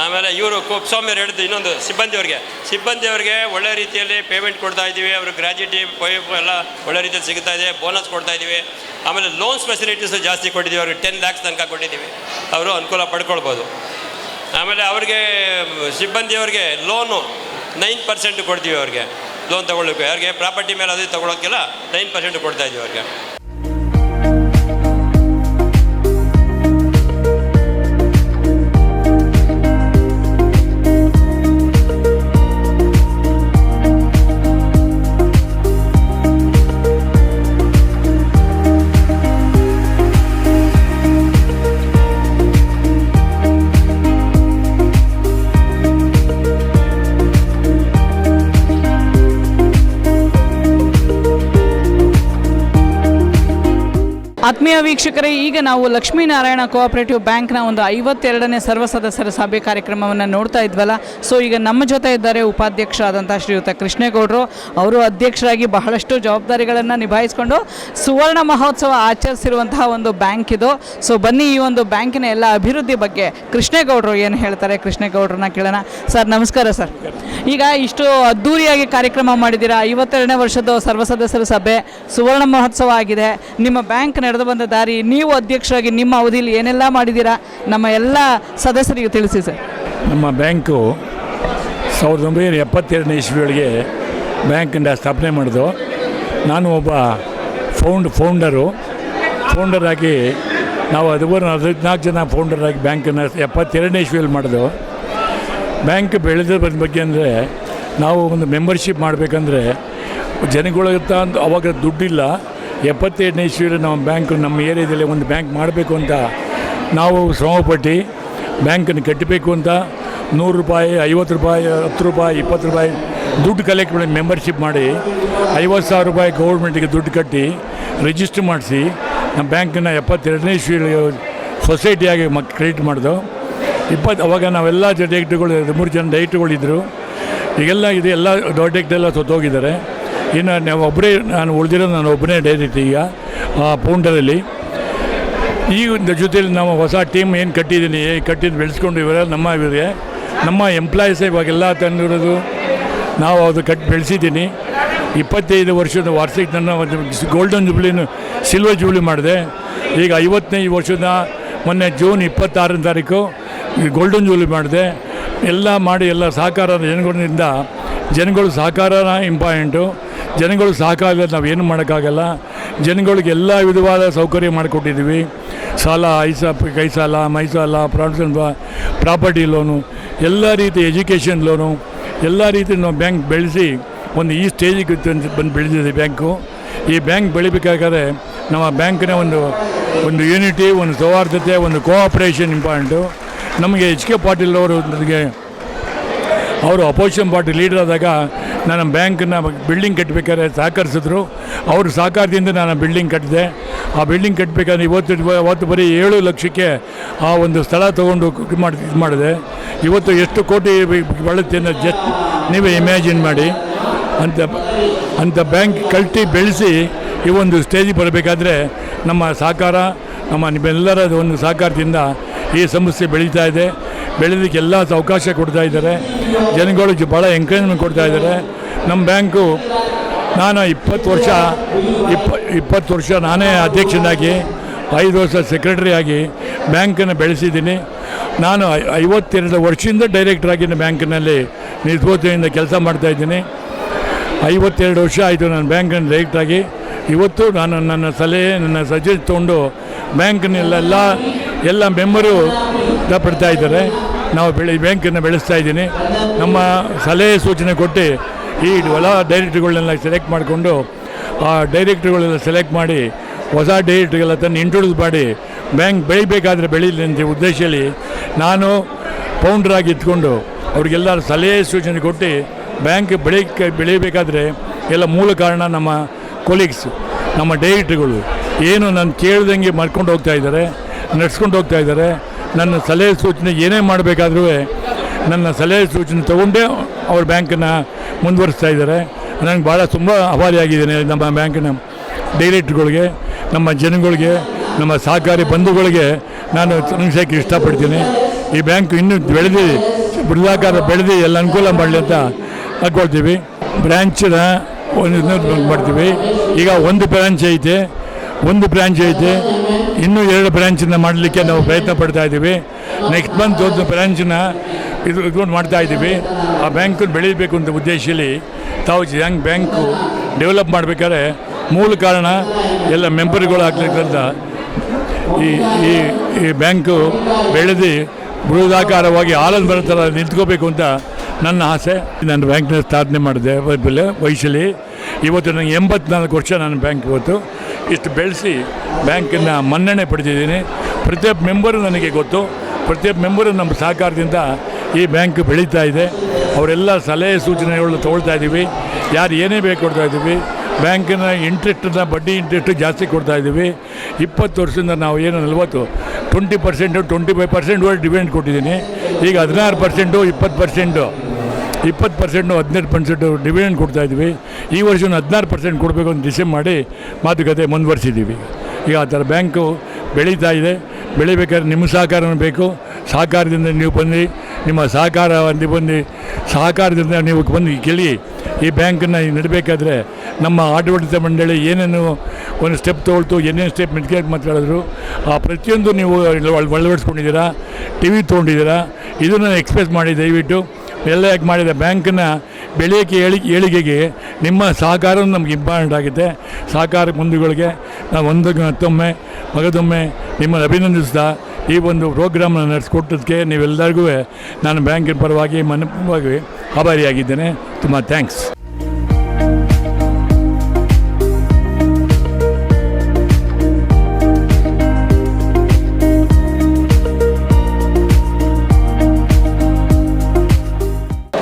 ಆಮೇಲೆ ಇವರು ಕುಪ್ಸ್ವಾಮಿಯವ್ರು ಹೇಳಿದ್ದು ಇನ್ನೊಂದು ಸಿಬ್ಬಂದಿಯವ್ರಿಗೆ. ಸಿಬ್ಬಂದಿಯವ್ರಿಗೆ ಒಳ್ಳೆ ರೀತಿಯಲ್ಲಿ ಪೇಮೆಂಟ್ ಕೊಡ್ತಾ ಇದ್ದೀವಿ ಅವರು ಗ್ರ್ಯಾಜುಯೇಟಿ ಪೈಪ್ ಎಲ್ಲ ಒಳ್ಳೆ ರೀತಿಯಲ್ಲಿ ಸಿಗ್ತಾ ಇದೆ ಬೋನಸ್ ಕೊಡ್ತಾ ಇದ್ದೀವಿ. ಆಮೇಲೆ ಲೋನ್ಸ್ ಫೆಸಿಲಿಟೀಸು ಜಾಸ್ತಿ ಕೊಟ್ಟಿದ್ದೀವಿ, ಅವ್ರಿಗೆ ಟೆನ್ ಲ್ಯಾಕ್ಸ್ ತನಕ ಕೊಟ್ಟಿದ್ದೀವಿ. ಅವರು ಅನುಕೂಲ ಪಡ್ಕೊಳ್ಬೋದು. ಆಮೇಲೆ ಅವ್ರಿಗೆ ಸಿಬ್ಬಂದಿಯವ್ರಿಗೆ ಲೋನು ನೈನ್ ಪರ್ಸೆಂಟ್ ಕೊಡ್ತೀವಿ ಅವ್ರಿಗೆ. ಲೋನ್ ತೊಗೊಳ್ಳೋಕೆ ಅವ್ರಿಗೆ ಪ್ರಾಪರ್ಟಿ ಮೇಲೆ ಅದು ತೊಗೊಳೋಕ್ಕೆಲ್ಲ ನೈನ್ ಪರ್ಸೆಂಟ್ ಕೊಡ್ತಾ ಇದ್ದೀವಿ ಅವ್ರಿಗೆ. ಆತ್ಮೀಯ ವೀಕ್ಷಕರೇ, ಈಗ ನಾವು ಲಕ್ಷ್ಮೀನಾರಾಯಣ ಕೋಆಪರೇಟಿವ್ ಬ್ಯಾಂಕ್ನ ಒಂದು ಐವತ್ತೆರಡನೇ ಸರ್ವ ಸದಸ್ಯರ ಸಭೆ ಕಾರ್ಯಕ್ರಮವನ್ನು ನೋಡ್ತಾ ಇದ್ವಲ್ಲ. ಸೊ ಈಗ ನಮ್ಮ ಜೊತೆ ಇದ್ದಾರೆ ಉಪಾಧ್ಯಕ್ಷರಾದಂಥ ಶ್ರೀಯುತ ಕೃಷ್ಣೇಗೌಡರು. ಅವರು ಅಧ್ಯಕ್ಷರಾಗಿ ಬಹಳಷ್ಟು ಜವಾಬ್ದಾರಿಗಳನ್ನು ನಿಭಾಯಿಸಿಕೊಂಡು ಸುವರ್ಣ ಮಹೋತ್ಸವ ಆಚರಿಸಿರುವಂತಹ ಒಂದು ಬ್ಯಾಂಕ್ ಇದು. ಸೊ ಬನ್ನಿ ಈ ಒಂದು ಬ್ಯಾಂಕಿನ ಎಲ್ಲ ಅಭಿವೃದ್ಧಿ ಬಗ್ಗೆ. ಕೃಷ್ಣೇಗೌಡರು ಏನು ಹೇಳ್ತಾರೆ? ಕೃಷ್ಣೇಗೌಡರನ್ನ ಕೇಳೋಣ. ಸರ್, ನಮಸ್ಕಾರ ಸರ್. ಈಗ ಇಷ್ಟು ಅದ್ಧೂರಿಯಾಗಿ ಕಾರ್ಯಕ್ರಮ ಮಾಡಿದ್ದೀರಾ? ಐವತ್ತೆರಡನೇ ವರ್ಷದ ಸರ್ವ ಸದಸ್ಯರ ಸಭೆ ಸುವರ್ಣ ಮಹೋತ್ಸವ ಆಗಿದೆ. ನಿಮ್ಮ ಬ್ಯಾಂಕ್ ನಡೆದು ಬಂದ ದಾರಿ ನೀವು ಅಧ್ಯಕ್ಷರಾಗಿ ನಿಮ್ಮ ಅವಧಿಯಲ್ಲಿ ಏನೆಲ್ಲ ಮಾಡಿದ್ದೀರಾ? ನಮ್ಮ ಎಲ್ಲ ಸದಸ್ಯರಿಗೆ ತಿಳಿಸಿ ಸರ್. ನಮ್ಮ ಬ್ಯಾಂಕು ಸಾವಿರದ ಒಂಬೈನೂರ ಎಪ್ಪತ್ತೆರಡನೇ ಇಸ್ವಿಯೊಳಗೆ ಬ್ಯಾಂಕಿಂದ ಸ್ಥಾಪನೆ ಮಾಡಿದ್ದು. ನಾನು ಒಬ್ಬ ಫೌಂಡ್, ಫೌಂಡರು. ಫೌಂಡರಾಗಿ ನಾವು ಹದಿಮೂರು, ಹದಿನಾಲ್ಕು ಜನ ಫೌಂಡರಾಗಿ ಬ್ಯಾಂಕನ್ನು ಎಪ್ಪತ್ತೆರಡನೇ ಇಸ್ವಿಯಲ್ಲಿ ಮಾಡಿದ್ದು. ಬ್ಯಾಂಕ್ ಬೆಳೆದ ಬಗ್ಗೆ ಅಂದರೆ ನಾವು ಒಂದು ಮೆಂಬರ್ಶಿಪ್ ಮಾಡಬೇಕಂದ್ರೆ ಜನಗಳಿಗಿಂತ ಒಂದು ಅವಾಗ ದುಡ್ಡಿಲ್ಲ. ಎಪ್ಪತ್ತೆರಡನೇ ಇಸ್ವಿಯಲ್ಲಿ ನಮ್ಮ ಬ್ಯಾಂಕ್ ನಮ್ಮ ಏರಿಯಾದಲ್ಲಿ ಒಂದು ಬ್ಯಾಂಕ್ ಮಾಡಬೇಕು ಅಂತ ನಾವು ಶ್ರಮಪಟ್ಟು ಬ್ಯಾಂಕನ್ನು ಕಟ್ಟಬೇಕು ಅಂತ ನೂರು ರೂಪಾಯಿ, ಐವತ್ತು ರೂಪಾಯಿ, ಹತ್ತು ರೂಪಾಯಿ, ಇಪ್ಪತ್ತು ರೂಪಾಯಿ ದುಡ್ಡು ಕಲೆಕ್ಟ್ ಮಾಡಿ ಮೆಂಬರ್ಶಿಪ್ ಮಾಡಿ ಐವತ್ತು ಸಾವಿರ ರೂಪಾಯಿ ಗೌರ್ಮೆಂಟಿಗೆ ದುಡ್ಡು ಕಟ್ಟಿ ರಿಜಿಸ್ಟರ್ ಮಾಡಿಸಿ ನಮ್ಮ ಬ್ಯಾಂಕನ್ನು ಎಪ್ಪತ್ತೆರಡನೇ ಇಸ್ವಿಯಲ್ಲಿ ಸೊಸೈಟಿಯಾಗಿ ಮಕ್ ಕ್ರಿಯೇಟ್ ಮಾಡಿದ್ರು ಇಪ್ಪತ್ತು ಅವಾಗ ನಾವೆಲ್ಲ ಡೈರೆಕ್ಟ್ರುಗಳು ಮೂರು ಜನ ಡೈರೆಕ್ಟ್ರುಗಳಿದ್ದರು ಈಗೆಲ್ಲ ಇದೆ ಎಲ್ಲ ಡೈರೆಕ್ಟ್ ಎಲ್ಲ ಸತ್ತೋಗಿದ್ದಾರೆ. ಇನ್ನು ನಾವು ಒಬ್ಬರೇ ನಾನು ಉಳಿದಿರೋ ನಾನು ಒಬ್ಬನೇ ಡೈರೆಕ್ಟ್ ಈಗ, ಆ ಪೌಂಡರಲ್ಲಿ ಈ ಒಂದು ಜೊತೆಲಿ ನಾವು ಹೊಸ ಟೀಮ್ ಏನು ಕಟ್ಟಿದ್ದೀನಿ ಕಟ್ಟಿದ್ದು ಬೆಳೆಸ್ಕೊಂಡು ಇವರೆಲ್ಲ ನಮ್ಮ ಇವರಿಗೆ ನಮ್ಮ ಎಂಪ್ಲಾಯೀಸ್ ಇವಾಗೆಲ್ಲ ತಂದಿರೋದು, ನಾವು ಅದು ಕಟ್ಟಿ ಬೆಳೆಸಿದ್ದೀನಿ. ಇಪ್ಪತ್ತೈದು ವರ್ಷದ ವಾರ್ಷಿಕ ನನ್ನ ಗೋಲ್ಡನ್ ಜೂಬ್ಲಿನ ಸಿಲ್ವರ್ ಜೂಬ್ಲಿ ಮಾಡಿದೆ. ಈಗ ಐವತ್ತನೇ ವರ್ಷದ ಮೊನ್ನೆ ಜೂನ್ ಇಪ್ಪತ್ತಾರನೇ ತಾರೀಕು ಗೋಲ್ಡನ್ ಜೂಬ್ಲಿ ಮಾಡಿದೆ. ಎಲ್ಲ ಮಾಡಿ ಎಲ್ಲ ಸಹಕಾರ, ಜನಗಳಿಂದ, ಜನಗಳು ಸಹಕಾರನ ಇಂಪಾರ್ಟೆಂಟು ಜನಗಳು ಸಹಕಾರ ನಾವೇನು ನಾವು ಏನು ಮಾಡೋಕ್ಕಾಗಲ್ಲ. ಜನಗಳಿಗೆ ಎಲ್ಲ ವಿಧವಾದ ಸೌಕರ್ಯ ಮಾಡಿಕೊಟ್ಟಿದ್ದೀವಿ. ಸಾಲ, ಐಸಾ, ಕೈ ಸಾಲ, ಮೈ ಸಾಲ ಪ್ರಾನ್ಸನ್ ಪ್ರಾಪರ್ಟಿ ಲೋನು, ಎಲ್ಲ ರೀತಿ ಎಜುಕೇಷನ್ ಲೋನು, ಎಲ್ಲ ರೀತಿ ನಾವು ಬ್ಯಾಂಕ್ ಬೆಳೆಸಿ ಒಂದು ಈ ಸ್ಟೇಜಿಗೆ ಬಂದು ಬೆಳೆದಿದೆ ಬ್ಯಾಂಕು. ಈ ಬ್ಯಾಂಕ್ ಬೆಳಿಬೇಕಾದ್ರೆ ನಮ್ಮ ಬ್ಯಾಂಕಿನ ಒಂದು ಒಂದು ಯೂನಿಟಿ ಒಂದು ಸೌಹಾರ್ದತೆ, ಒಂದು ಕೋಆಪ್ರೇಷನ್ ಇಂಪಾರ್ಟೆಂಟು ನಮಗೆ ಎಚ್ ಕೆ ಪಾಟೀಲ್ ಅವರು ನನಗೆ ಅವರು ಅಪೋಸಿಷನ್ ಪಾರ್ಟಿ ಲೀಡರ್ ಆದಾಗ ನಾನು ಬ್ಯಾಂಕನ್ನ ಬಿಲ್ಡಿಂಗ್ ಕಟ್ಟಬೇಕಾದ್ರೆ ಸಹಕರಿಸಿದ್ರು. ಅವರು ಸಹಕಾರದಿಂದ ನಾನು ಬಿಲ್ಡಿಂಗ್ ಕಟ್ಟಿದೆ. ಆ ಬಿಲ್ಡಿಂಗ್ ಕಟ್ಟಬೇಕಾದ್ರೆ ಇವತ್ತು ಅವತ್ತು ಬರೀ ಏಳು ಲಕ್ಷಕ್ಕೆ ಆ ಒಂದು ಸ್ಥಳ ತೊಗೊಂಡು ಇದು ಮಾಡಿ, ಇದು ಮಾಡಿದೆ. ಇವತ್ತು ಎಷ್ಟು ಕೋಟಿ ಬಳತ್ತೆ ಅನ್ನೋದು ಜಸ್ಟ್ ನೀವೇ ಇಮ್ಯಾಜಿನ್ ಮಾಡಿ. ಅಂತ ಅಂತ ಬ್ಯಾಂಕ್ ಕಲ್ಟಿ ಬೆಳೆಸಿ ಈ ಒಂದು ಸ್ಟೇಜಿಗೆ ಬರಬೇಕಾದ್ರೆ ನಮ್ಮ ಸಹಕಾರ, ನಮ್ಮ ನಿಮ್ಮೆಲ್ಲರ ಒಂದು ಸಹಕಾರದಿಂದ ಈ ಸಮಸ್ಯೆ ಬೆಳೀತಾ ಇದೆ. ಬೆಳೆದಕ್ಕೆ ಎಲ್ಲ ಅವಕಾಶ ಕೊಡ್ತಾ ಇದ್ದಾರೆ. ಜನಗಳಿಗೆ ಭಾಳ ಎಂಕರೇಜ್ಮೆಂಟ್ ಕೊಡ್ತಾ ಇದ್ದಾರೆ. ನಮ್ಮ ಬ್ಯಾಂಕು ನಾನು ಇಪ್ಪತ್ತು ವರ್ಷ, ಇಪ್ಪ, ಇಪ್ಪತ್ತು ವರ್ಷ ನಾನೇ ಅಧ್ಯಕ್ಷನಾಗಿ, ಐದು ವರ್ಷ ಸೆಕ್ರೆಟರಿ ಆಗಿ ಬ್ಯಾಂಕನ್ನು ಬೆಳೆಸಿದ್ದೀನಿ. ನಾನು ಐವತ್ತೆರಡು ವರ್ಷದಿಂದ ಡೈರೆಕ್ಟ್ರಾಗಿ ಬ್ಯಾಂಕಿನಲ್ಲಿ ನಿರ್ಬೋಧನೆಯಿಂದ ಕೆಲಸ ಮಾಡ್ತಾಯಿದ್ದೀನಿ ಐವತ್ತೆರಡು ವರ್ಷ ಆಯಿತು ನಾನು ಬ್ಯಾಂಕನ್ನು ಡೈರೆಕ್ಟಾಗಿ ಇವತ್ತು ನಾನು ನನ್ನ ಸಲಹೆ, ನನ್ನ ಸಜೆಸ್ಟ್ ತೊಗೊಂಡು ಬ್ಯಾಂಕ್ನಲ್ಲೆಲ್ಲ ಎಲ್ಲ ಮೆಂಬರು ಇಷ್ಟಪಡ್ತಾ ಇದ್ದಾರೆ. ನಾವು ಬೆಳೆ ಬ್ಯಾಂಕನ್ನು ಬೆಳೆಸ್ತಾ ಇದ್ದೀನಿ. ನಮ್ಮ ಸಲಹೆ ಸೂಚನೆ ಕೊಟ್ಟು ಈ ಹೊಲ ಡೈರೆಕ್ಟ್ಗಳನ್ನೆಲ್ಲ ಸೆಲೆಕ್ಟ್ ಮಾಡಿಕೊಂಡು, ಆ ಡೈರೆಕ್ಟ್ಗಳೆಲ್ಲ ಸೆಲೆಕ್ಟ್ ಮಾಡಿ, ಹೊಸ ಡೈರೆಕ್ಟ್ಗೆಲ್ಲ ತಂದು ಇಂಟ್ರೊಡ್ಯೂಸ್ ಮಾಡಿ, ಬ್ಯಾಂಕ್ ಬೆಳಿಬೇಕಾದ್ರೆ ಬೆಳೀಲಿ ಅಂತ ಉದ್ದೇಶದಲ್ಲಿ ನಾನು ಪೌಂಡ್ರಾಗಿ ಇಟ್ಕೊಂಡು ಅವ್ರಿಗೆಲ್ಲ ಸಲಹೆ ಸೂಚನೆ ಕೊಟ್ಟು ಬ್ಯಾಂಕ್ ಬೆಳೀಕ್ಕೆ ಬೆಳೀಬೇಕಾದ್ರೆ ಎಲ್ಲ ಮೂಲ ಕಾರಣ ನಮ್ಮ ಕೊಲೀಗ್ಸ್ ನಮ್ಮ ಡೈರೆಕ್ಟ್ರುಗಳು. ಏನು ನಾನು ಕೇಳ್ದಂಗೆ ಮಾಡ್ಕೊಂಡು ಹೋಗ್ತಾ ಇದ್ದಾರೆ, ನಡ್ಸ್ಕೊಂಡು ಹೋಗ್ತಾ ಇದ್ದಾರೆ. ನನ್ನ ಸಲಹೆ ಸೂಚನೆ ಏನೇ ಮಾಡಬೇಕಾದ್ರೂ ನನ್ನ ಸಲಹೆ ಸೂಚನೆ ತಗೊಂಡೇ ಅವ್ರ ಬ್ಯಾಂಕನ್ನ ಮುಂದುವರಿಸ್ತಾ ಇದ್ದಾರೆ. ನನಗೆ ಭಾಳ ತುಂಬ ಆಭಾರಿಯಾಗಿದ್ದೇನೆ ನಮ್ಮ ಬ್ಯಾಂಕಿನ ಡೈರೆಕ್ಟ್ಗಳಿಗೆ ನಮ್ಮ ಜನಗಳಿಗೆ, ನಮ್ಮ ಸಹಕಾರಿ ಬಂಧುಗಳಿಗೆ ನಾನು ತಿಳಿಸೋಕ್ಕೆ ಇಷ್ಟಪಡ್ತೀನಿ. ಈ ಬ್ಯಾಂಕ್ ಇನ್ನೂ ಬೆಳೆದು, ಬೃಹದಾಕಾರ ಬೆಳೆದು ಎಲ್ಲ ಅನುಕೂಲ ಮಾಡಲಿ ಅಂತ ಹಾಕ್ಕೊಳ್ತೀವಿ ಬ್ರ್ಯಾಂಚನ್ನ ಒಂದು ಮಾಡ್ತೀವಿ. ಈಗ ಒಂದು ಬ್ರ್ಯಾಂಚ್ ಐತೆ, ಒಂದು ಬ್ರ್ಯಾಂಚ್ ಐತೆ. ಇನ್ನೂ ಎರಡು ಬ್ರ್ಯಾಂಚನ್ನ ಮಾಡಲಿಕ್ಕೆ ನಾವು ಪ್ರಯತ್ನ ಪಡ್ತಾ ಇದ್ದೀವಿ. ನೆಕ್ಸ್ಟ್ ಮಂತ್ ಒಂದು ಬ್ರ್ಯಾಂಚನ್ನ ಇದು ಇಟ್ಕೊಂಡು ಮಾಡ್ತಾ ಇದ್ದೀವಿ. ಆ ಬ್ಯಾಂಕನ್ನು ಬೆಳೀಬೇಕು ಅಂತ ಉದ್ದೇಶದಲ್ಲಿ ತಾವು ಹೆಂಗೆ ಬ್ಯಾಂಕು ಡೆವಲಪ್ ಮಾಡಬೇಕಾದ್ರೆ ಮೂಲ ಕಾರಣ ಎಲ್ಲ ಮೆಂಬರ್ಗಳು ಆಗ್ಲಿಕ್ಕಂತ ಈ ಈ ಈ ಬ್ಯಾಂಕು ಬೆಳೆದು ಬೃಹದಾಕಾರವಾಗಿ ಆಲನ್ ಬರೋ ಥರ ನಿಂತ್ಕೋಬೇಕು ಅಂತ ನನ್ನ ಆಸೆ. ನಾನು ಬ್ಯಾಂಕ್ನ ಸ್ಥಾಪನೆ ಮಾಡಿದೆ, ವೈಶಲಿ. ಇವತ್ತು ನನಗೆ ಎಂಬತ್ನಾಲ್ಕು ವರ್ಷ ನಾನು ಬ್ಯಾಂಕ್ ಇವತ್ತು. ಇಷ್ಟು ಬೆಳೆಸಿ ಬ್ಯಾಂಕನ್ನು ಮನ್ನಣೆ ಪಡೆದಿದ್ದೀನಿ. ಪ್ರತಿಯೊಬ್ಬ ಮೆಂಬರು ನನಗೆ ಗೊತ್ತು. ಪ್ರತಿಯೊಬ್ಬ ಮೆಂಬರು ನಮ್ಮ ಸಹಕಾರದಿಂದ ಈ ಬ್ಯಾಂಕ್ ಬೆಳೀತಾ ಇದೆ. ಅವರೆಲ್ಲ ಸಲಹೆ ಸೂಚನೆಗಳನ್ನ ತೊಗೊಳ್ತಾ ಇದ್ದೀವಿ. ಯಾರು ಏನೇ ಬೇಕು ಕೊಡ್ತಾ ಇದ್ದೀವಿ. ಬ್ಯಾಂಕಿನ ಇಂಟ್ರೆಸ್ಟನ್ನ ಬಡ್ಡಿ ಇಂಟ್ರೆಸ್ಟು ಜಾಸ್ತಿ ಕೊಡ್ತಾ ಇದ್ದೀವಿ. ಇಪ್ಪತ್ತು ವರ್ಷದಿಂದ ನಾವು ಏನು ನಲ್ವತ್ತು, ಟ್ವೆಂಟಿ ಪರ್ಸೆಂಟು, ಟ್ವೆಂಟಿ ಫೈವ್ ಪರ್ಸೆಂಟ್ವರೆಗೆ ಡಿವಿಡೆಂಡ್ ಕೊಟ್ಟಿದ್ದೀನಿ. ಈಗ ಹದಿನಾರು ಪರ್ಸೆಂಟು, ಇಪ್ಪತ್ತು ಪರ್ಸೆಂಟು. ಇಪ್ಪತ್ತು ಪರ್ಸೆಂಟು ಹದಿನೆಂಟು ಪರ್ಸೆಂಟು ಡಿವಿಡೆಂಡ್ ಕೊಡ್ತಾ ಇದ್ವಿ ಈ ವರ್ಷ ಹದಿನಾರು ಪರ್ಸೆಂಟ್ ಕೊಡಬೇಕು ಅಂತ ಡಿಸೈಡ್ ಮಾಡಿ ಮಾತುಕತೆ ಮುಂದುವರಿಸಿದ್ದೀವಿ. ಈಗ ಆ ಥರ ಬ್ಯಾಂಕು ಬೆಳೀತಾ ಇದೆ. ಬೆಳಿಬೇಕಾದ್ರೆ ನಿಮ್ಮ ಸಹಕಾರನೂ ಬೇಕು. ಸಹಕಾರದಿಂದ ನೀವು ಬಂದು ನಿಮ್ಮ ಸಹಕಾರ ಅಲ್ಲಿ ಬಂದು ಸಹಕಾರದಿಂದ ನೀವು ಬಂದು ಕೇಳಿ. ಈ ಬ್ಯಾಂಕನ್ನು ನಡಬೇಕಾದ್ರೆ ನಮ್ಮ ಆಡಳಿತ ಮಂಡಳಿ ಏನೇನು ಒಂದು ಸ್ಟೆಪ್ ತೊಗೊಳ್ತು, ಏನೇನು ಸ್ಟೆಪ್ ಮೆಡಿಕೇಟ್ ಮಾತಾಡಿದ್ರು, ಆ ಪ್ರತಿಯೊಂದು ನೀವು ಅಳ್- ಅಳವಡಿಸ್ಕೊಂಡಿದ್ದೀರಾ ಟಿ ವಿ ತೊಗೊಂಡಿದ್ದೀರಾ, ಇದನ್ನು ಎಕ್ಸ್ಪ್ರೆಸ್ ಮಾಡಿ ದಯವಿಟ್ಟು. ಎಲ್ಲ ಯಾಕೆ ಮಾಡಿದೆ ಬ್ಯಾಂಕನ್ನು ಬೆಳೆಯೋಕ್ಕೆ ಏಳಿ ಏಳಿಗೆಗೆ ನಿಮ್ಮ ಸಹಕಾರ ನಮ್ಗೆ ಇಂಪಾರ್ಟೆಂಟ್ ಆಗಿದೆ. ಸಹಕಾರ ಬಂಧುಗಳಿಗೆ ನಾವು ಒಂದು ಹತ್ತೊಮ್ಮೆ ಮಗದೊಮ್ಮೆ ನಿಮ್ಮನ್ನು ಅಭಿನಂದಿಸ್ತಾ ಈ ಒಂದು ಪ್ರೋಗ್ರಾಮನ್ನು ನಡೆಸ್ಕೊಟ್ಟದಕ್ಕೆ ನೀವೆಲ್ಲರಿಗೂ ನಾನು ಬ್ಯಾಂಕಿನ ಪರವಾಗಿ ಮನವಾಗಿ ಆಭಾರಿಯಾಗಿದ್ದೇನೆ. ತುಂಬ ಥ್ಯಾಂಕ್ಸ್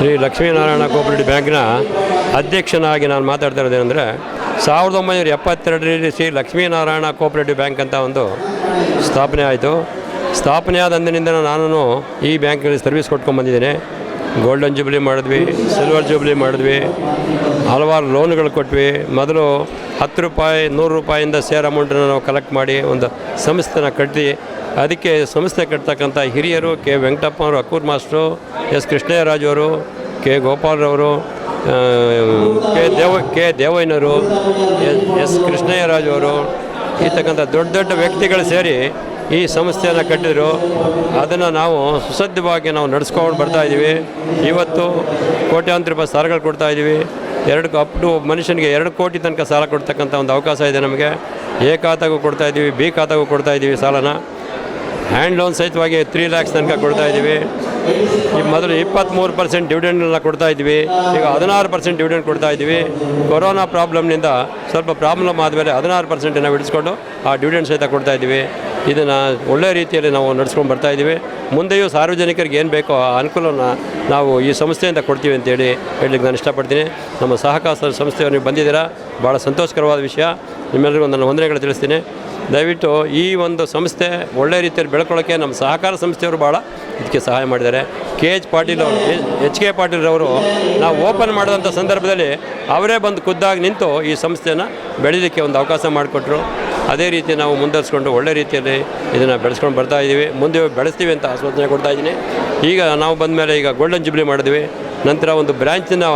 ಶ್ರೀ ಲಕ್ಷ್ಮೀನಾರಾಯಣ ಕೋಆಪರೇಟಿವ್ ಬ್ಯಾಂಕ್ನ ಅಧ್ಯಕ್ಷನಾಗಿ ನಾನು ಮಾತಾಡ್ತಾ ಇರೋದೇನೆಂದರೆ ಸಾವಿರದ ಒಂಬೈನೂರ ಎಪ್ಪತ್ತೆರಡರಲ್ಲಿ ಶ್ರೀ ಲಕ್ಷ್ಮೀನಾರಾಯಣ ಕೋಪರೇಟಿವ್ ಬ್ಯಾಂಕ್ ಅಂತ ಒಂದು ಸ್ಥಾಪನೆ ಆಯಿತು. ಸ್ಥಾಪನೆ ಆದ ಅಂದಿನಿಂದ ನಾನು ಈ ಬ್ಯಾಂಕಲ್ಲಿ ಸರ್ವಿಸ್ ಕೊಟ್ಕೊಂಡು ಬಂದಿದ್ದೇನೆ. ಗೋಲ್ಡನ್ ಜೂಬ್ಲಿ ಮಾಡಿದ್ವಿ, ಸಿಲ್ವರ್ ಜೂಬ್ಲಿ ಮಾಡಿದ್ವಿ, ಹಲವಾರು ಲೋನ್ಗಳು ಕೊಟ್ವಿ. ಮೊದಲು ಹತ್ತು ರೂಪಾಯಿ, ನೂರು ರೂಪಾಯಿಂದ ಸೇರ್ ಅಮೌಂಟನ್ನು ನಾವು ಕಲೆಕ್ಟ್ ಮಾಡಿ ಒಂದು ಸಂಸ್ಥೆನ ಕಟ್ಟಿ, ಅದಕ್ಕೆ ಸಂಸ್ಥೆ ಕಟ್ತಕ್ಕಂಥ ಹಿರಿಯರು ಕೆ ವೆಂಕಟಪ್ಪ ಅವರು ಅಕ್ಕೂರ್ ಮಾಸ್ಟ್ರು, ಎಸ್ ಕೃಷ್ಣಯ್ಯರಾಜು ಅವರು ಕೆ ಗೋಪಾಲ್ರವರು ಕೆ ದೇವ, ಕೆ ದೇವಯ್ಯನವರು ಎಸ್ ಎಸ್ ಕೃಷ್ಣಯ್ಯರಾಜು ಅವರು, ಇರ್ತಕ್ಕಂಥ ದೊಡ್ಡ ದೊಡ್ಡ ವ್ಯಕ್ತಿಗಳು ಸೇರಿ ಈ ಸಂಸ್ಥೆಯನ್ನು ಕಟ್ಟಿದರು. ಅದನ್ನು ನಾವು ಸುಸಜ್ಜವಾಗಿ ನಾವು ನಡೆಸ್ಕೊಂಡು ಬರ್ತಾ ಇದ್ದೀವಿ. ಇವತ್ತು ಕೋಟ್ಯಾಂತರ ರೂಪಾಯಿ ಸಾಲಗಳು ಕೊಡ್ತಾ ಇದ್ದೀವಿ. ಎರಡು ಅಪ್ ಟು ಮನುಷ್ಯನಿಗೆ ಎರಡು ಕೋಟಿ ತನಕ ಸಾಲ ಕೊಡ್ತಕ್ಕಂಥ ಒಂದು ಅವಕಾಶ ಇದೆ ನಮಗೆ. ಎ ಖಾತಾಗೂ ಕೊಡ್ತಾ ಇದ್ದೀವಿ, ಬಿ ಖಾತಾಗೂ ಕೊಡ್ತಾ ಇದ್ದೀವಿ ಸಾಲನ. ಹ್ಯಾಂಡ್ ಲೋನ್ ಸಹಿತವಾಗಿ ತ್ರೀ ಲ್ಯಾಕ್ಸ್ ತನಕ ಕೊಡ್ತಾ ಇದ್ದೀವಿ. ಈ ಮೊದಲು ಇಪ್ಪತ್ತ್ಮೂರು ಪರ್ಸೆಂಟ್ ಡಿವಿಡೆಂಡನ್ನ ಕೊಡ್ತಾ ಇದ್ವಿ ಈಗ ಹದಿನಾರು ಪರ್ಸೆಂಟ್ ಡಿವಿಡೆಂಡ್ ಕೊಡ್ತಾ ಇದ್ದೀವಿ. ಕೊರೋನಾ ಪ್ರಾಬ್ಲಮ್ನಿಂದ ಸ್ವಲ್ಪ ಪ್ರಾಬ್ಲಮ್ ಆದಮೇಲೆ ಹದಿನಾರು ಪರ್ಸೆಂಟನ್ನು ಬಿಡಿಸ್ಕೊಂಡು ಆ ಡಿವಿಡೆಂಡ್ ಸಹಿತ ಕೊಡ್ತಾ ಇದ್ದೀವಿ. ಇದನ್ನು ಒಳ್ಳೆಯ ರೀತಿಯಲ್ಲಿ ನಾವು ನಡೆಸ್ಕೊಂಡು ಬರ್ತಾ ಇದ್ದೀವಿ. ಮುಂದೆಯೂ ಸಾರ್ವಜನಿಕರಿಗೆ ಏನು ಬೇಕೋ ಆ ಅನುಕೂಲನ ನಾವು ಈ ಸಂಸ್ಥೆಯಿಂದ ಕೊಡ್ತೀವಿ ಅಂತೇಳಿ ಹೇಳಲಿಕ್ಕೆ ನಾನು ಇಷ್ಟಪಡ್ತೀನಿ. ನಮ್ಮ ಸಹಕಾರ ಸಂಸ್ಥೆಯವರು ನೀವು ಬಂದಿದ್ದೀರಾ? ಭಾಳ ಸಂತೋಷಕರವಾದ ವಿಷಯ. ನಿಮ್ಮೆಲ್ಲರಿಗೂ ನನ್ನ ವಂದನೆಗಳು ತಿಳಿಸ್ತೀನಿ. ದಯವಿಟ್ಟು ಈ ಒಂದು ಸಂಸ್ಥೆ ಒಳ್ಳೆ ರೀತಿಯಲ್ಲಿ ಬೆಳ್ಕೊಳ್ಳೋಕ್ಕೆ ನಮ್ಮ ಸಹಕಾರ ಸಂಸ್ಥೆಯವರು ಭಾಳ ಇದಕ್ಕೆ ಸಹಾಯ ಮಾಡಿದ್ದಾರೆ. ಕೆ ಎಚ್ ಪಾಟೀಲ್ ಅವರು ಎಚ್ ಕೆ ಪಾಟೀಲ್ ಅವರು ನಾವು ಓಪನ್ ಮಾಡಿದಂಥ ಸಂದರ್ಭದಲ್ಲಿ ಅವರೇ ಬಂದು ಖುದ್ದಾಗಿ ನಿಂತು ಈ ಸಂಸ್ಥೆನ ಬೆಳೀಲಿಕ್ಕೆ ಒಂದು ಅವಕಾಶ ಮಾಡಿಕೊಟ್ರು. ಅದೇ ರೀತಿ ನಾವು ಮುಂದುವರಿಸ್ಕೊಂಡು ಒಳ್ಳೆ ರೀತಿಯಲ್ಲಿ ಇದನ್ನು ಬೆಳೆಸ್ಕೊಂಡು ಬರ್ತಾ ಇದ್ದೀವಿ ಮುಂದೆ ಬೆಳೆಸ್ತೀವಿ ಅಂತ ಆಶ್ವಾಸನೆ ಕೊಡ್ತಾ ಇದ್ದೀನಿ. ಈಗ ನಾವು ಬಂದ ಮೇಲೆ ಈಗ ಗೋಲ್ಡನ್ ಜುಬ್ಲಿ ಮಾಡಿದ್ವಿ. ನಂತರ ಒಂದು ಬ್ರ್ಯಾಂಚನ್ನ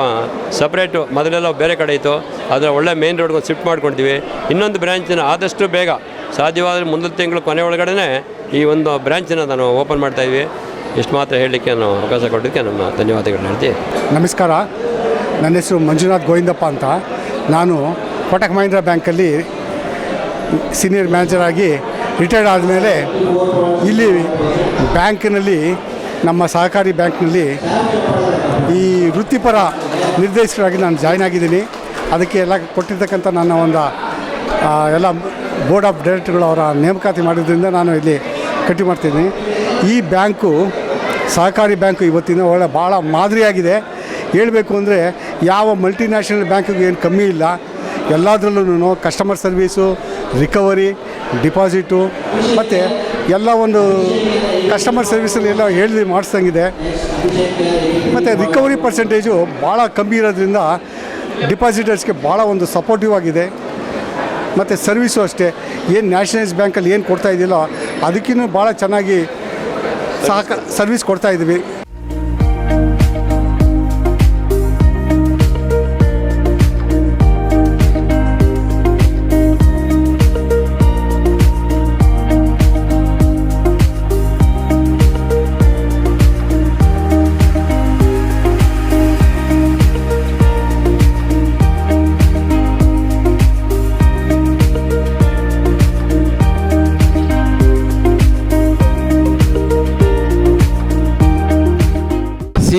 ಸಪ್ರೇಟು ಮೊದಲೆಲ್ಲ ಬೇರೆ ಕಡೆ ಇತ್ತು. ಅದರ ಒಳ್ಳೆ ಮೇನ್ ರೋಡ್ಗೆ ಶಿಫ್ಟ್ ಮಾಡ್ಕೊಳ್ತೀವಿ ಇನ್ನೊಂದು ಬ್ರ್ಯಾಂಚನ್ನು ಆದಷ್ಟು ಬೇಗ ಸಾಧ್ಯವಾದರೆ ಮುಂದಿನ ತಿಂಗಳು ಕೊನೆ ಒಳಗಡೆ ಈ ಒಂದು ಬ್ರ್ಯಾಂಚನ್ನು ನಾನು ಓಪನ್ ಮಾಡ್ತಾ ಇದ್ವಿ. ಇಷ್ಟು ಮಾತ್ರ ಹೇಳಲಿಕ್ಕೆ ನಾನು ಅವಕಾಶ ಕೊಟ್ಟಿದ್ದಕ್ಕೆ ನಮ್ಮ ಧನ್ಯವಾದಗಳು ಹೇಳ್ತೀವಿ ನಮಸ್ಕಾರ. ನನ್ನ ಹೆಸರು ಮಂಜುನಾಥ್ ಗೋವಿಂದಪ್ಪ ಅಂತ. ನಾನು ಕೋಟಕ್ ಮಹೀಂದ್ರ ಬ್ಯಾಂಕಲ್ಲಿ ಸೀನಿಯರ್ ಮ್ಯಾನೇಜರ್ ಆಗಿ ರಿಟೈರ್ಡ್ ಆದಮೇಲೆ ಇಲ್ಲಿ ಬ್ಯಾಂಕಿನಲ್ಲಿ, ನಮ್ಮ ಸಹಕಾರಿ ಬ್ಯಾಂಕ್ನಲ್ಲಿ ಈ ವೃತ್ತಿಪರ ನಿರ್ದೇಶಕರಾಗಿ ನಾನು ಜಾಯ್ನ್ ಆಗಿದ್ದೀನಿ. ಅದಕ್ಕೆ ಎಲ್ಲ ಕೊಟ್ಟಿರ್ತಕ್ಕಂಥ ನನ್ನ ಒಂದು ಎಲ್ಲ ಬೋರ್ಡ್ ಆಫ್ ಡೈರೆಕ್ಟರ್ಗಳು ಅವರ ನೇಮಕಾತಿ ಮಾಡಿದ್ರಿಂದ ನಾನು ಇಲ್ಲಿ ಕಟ್ಟಿ ಮಾಡ್ತೀನಿ ಈ ಬ್ಯಾಂಕು, ಸಹಕಾರಿ ಬ್ಯಾಂಕು ಇವತ್ತಿನ ಒಳ್ಳೆ ಭಾಳ ಮಾದರಿಯಾಗಿದೆ. ಹೇಳಬೇಕು ಅಂದರೆ ಯಾವ ಮಲ್ಟಿನ್ಯಾಷನಲ್ ಬ್ಯಾಂಕಿಗೂ ಏನು ಕಮ್ಮಿ ಇಲ್ಲ. ಎಲ್ಲದರಲ್ಲೂ ಕಸ್ಟಮರ್ ಸರ್ವೀಸು ರಿಕವರಿ ಡಿಪಾಸಿಟು ಮತ್ತು ಎಲ್ಲ ಒಂದು ಕಸ್ಟಮರ್ ಸರ್ವಿಸಲ್ಲಿ ಎಲ್ಲ ಹೇಳಿ ಮಾಡಿಸ್ದಂಗಿದೆ. ಮತ್ತು ರಿಕವರಿ ಪರ್ಸೆಂಟೇಜು ಭಾಳ ಕಮ್ಮಿ ಇರೋದ್ರಿಂದ ಡಿಪಾಸಿಟರ್ಸ್ಗೆ ಭಾಳ ಒಂದು ಸಪೋರ್ಟಿವ್ ಆಗಿದೆ. ಮತ್ತು ಸರ್ವಿಸು ಅಷ್ಟೇ. ಏನು ನ್ಯಾಷನಲೈಸ್ ಬ್ಯಾಂಕಲ್ಲಿ ಏನು ಕೊಡ್ತಾ ಇದೆಯಲ್ಲ ಅದಕ್ಕಿಂತ ಭಾಳ ಚೆನ್ನಾಗಿ ಸಹಕ ಸರ್ವಿಸ್ ಕೊಡ್ತಾ ಇದ್ದೀವಿ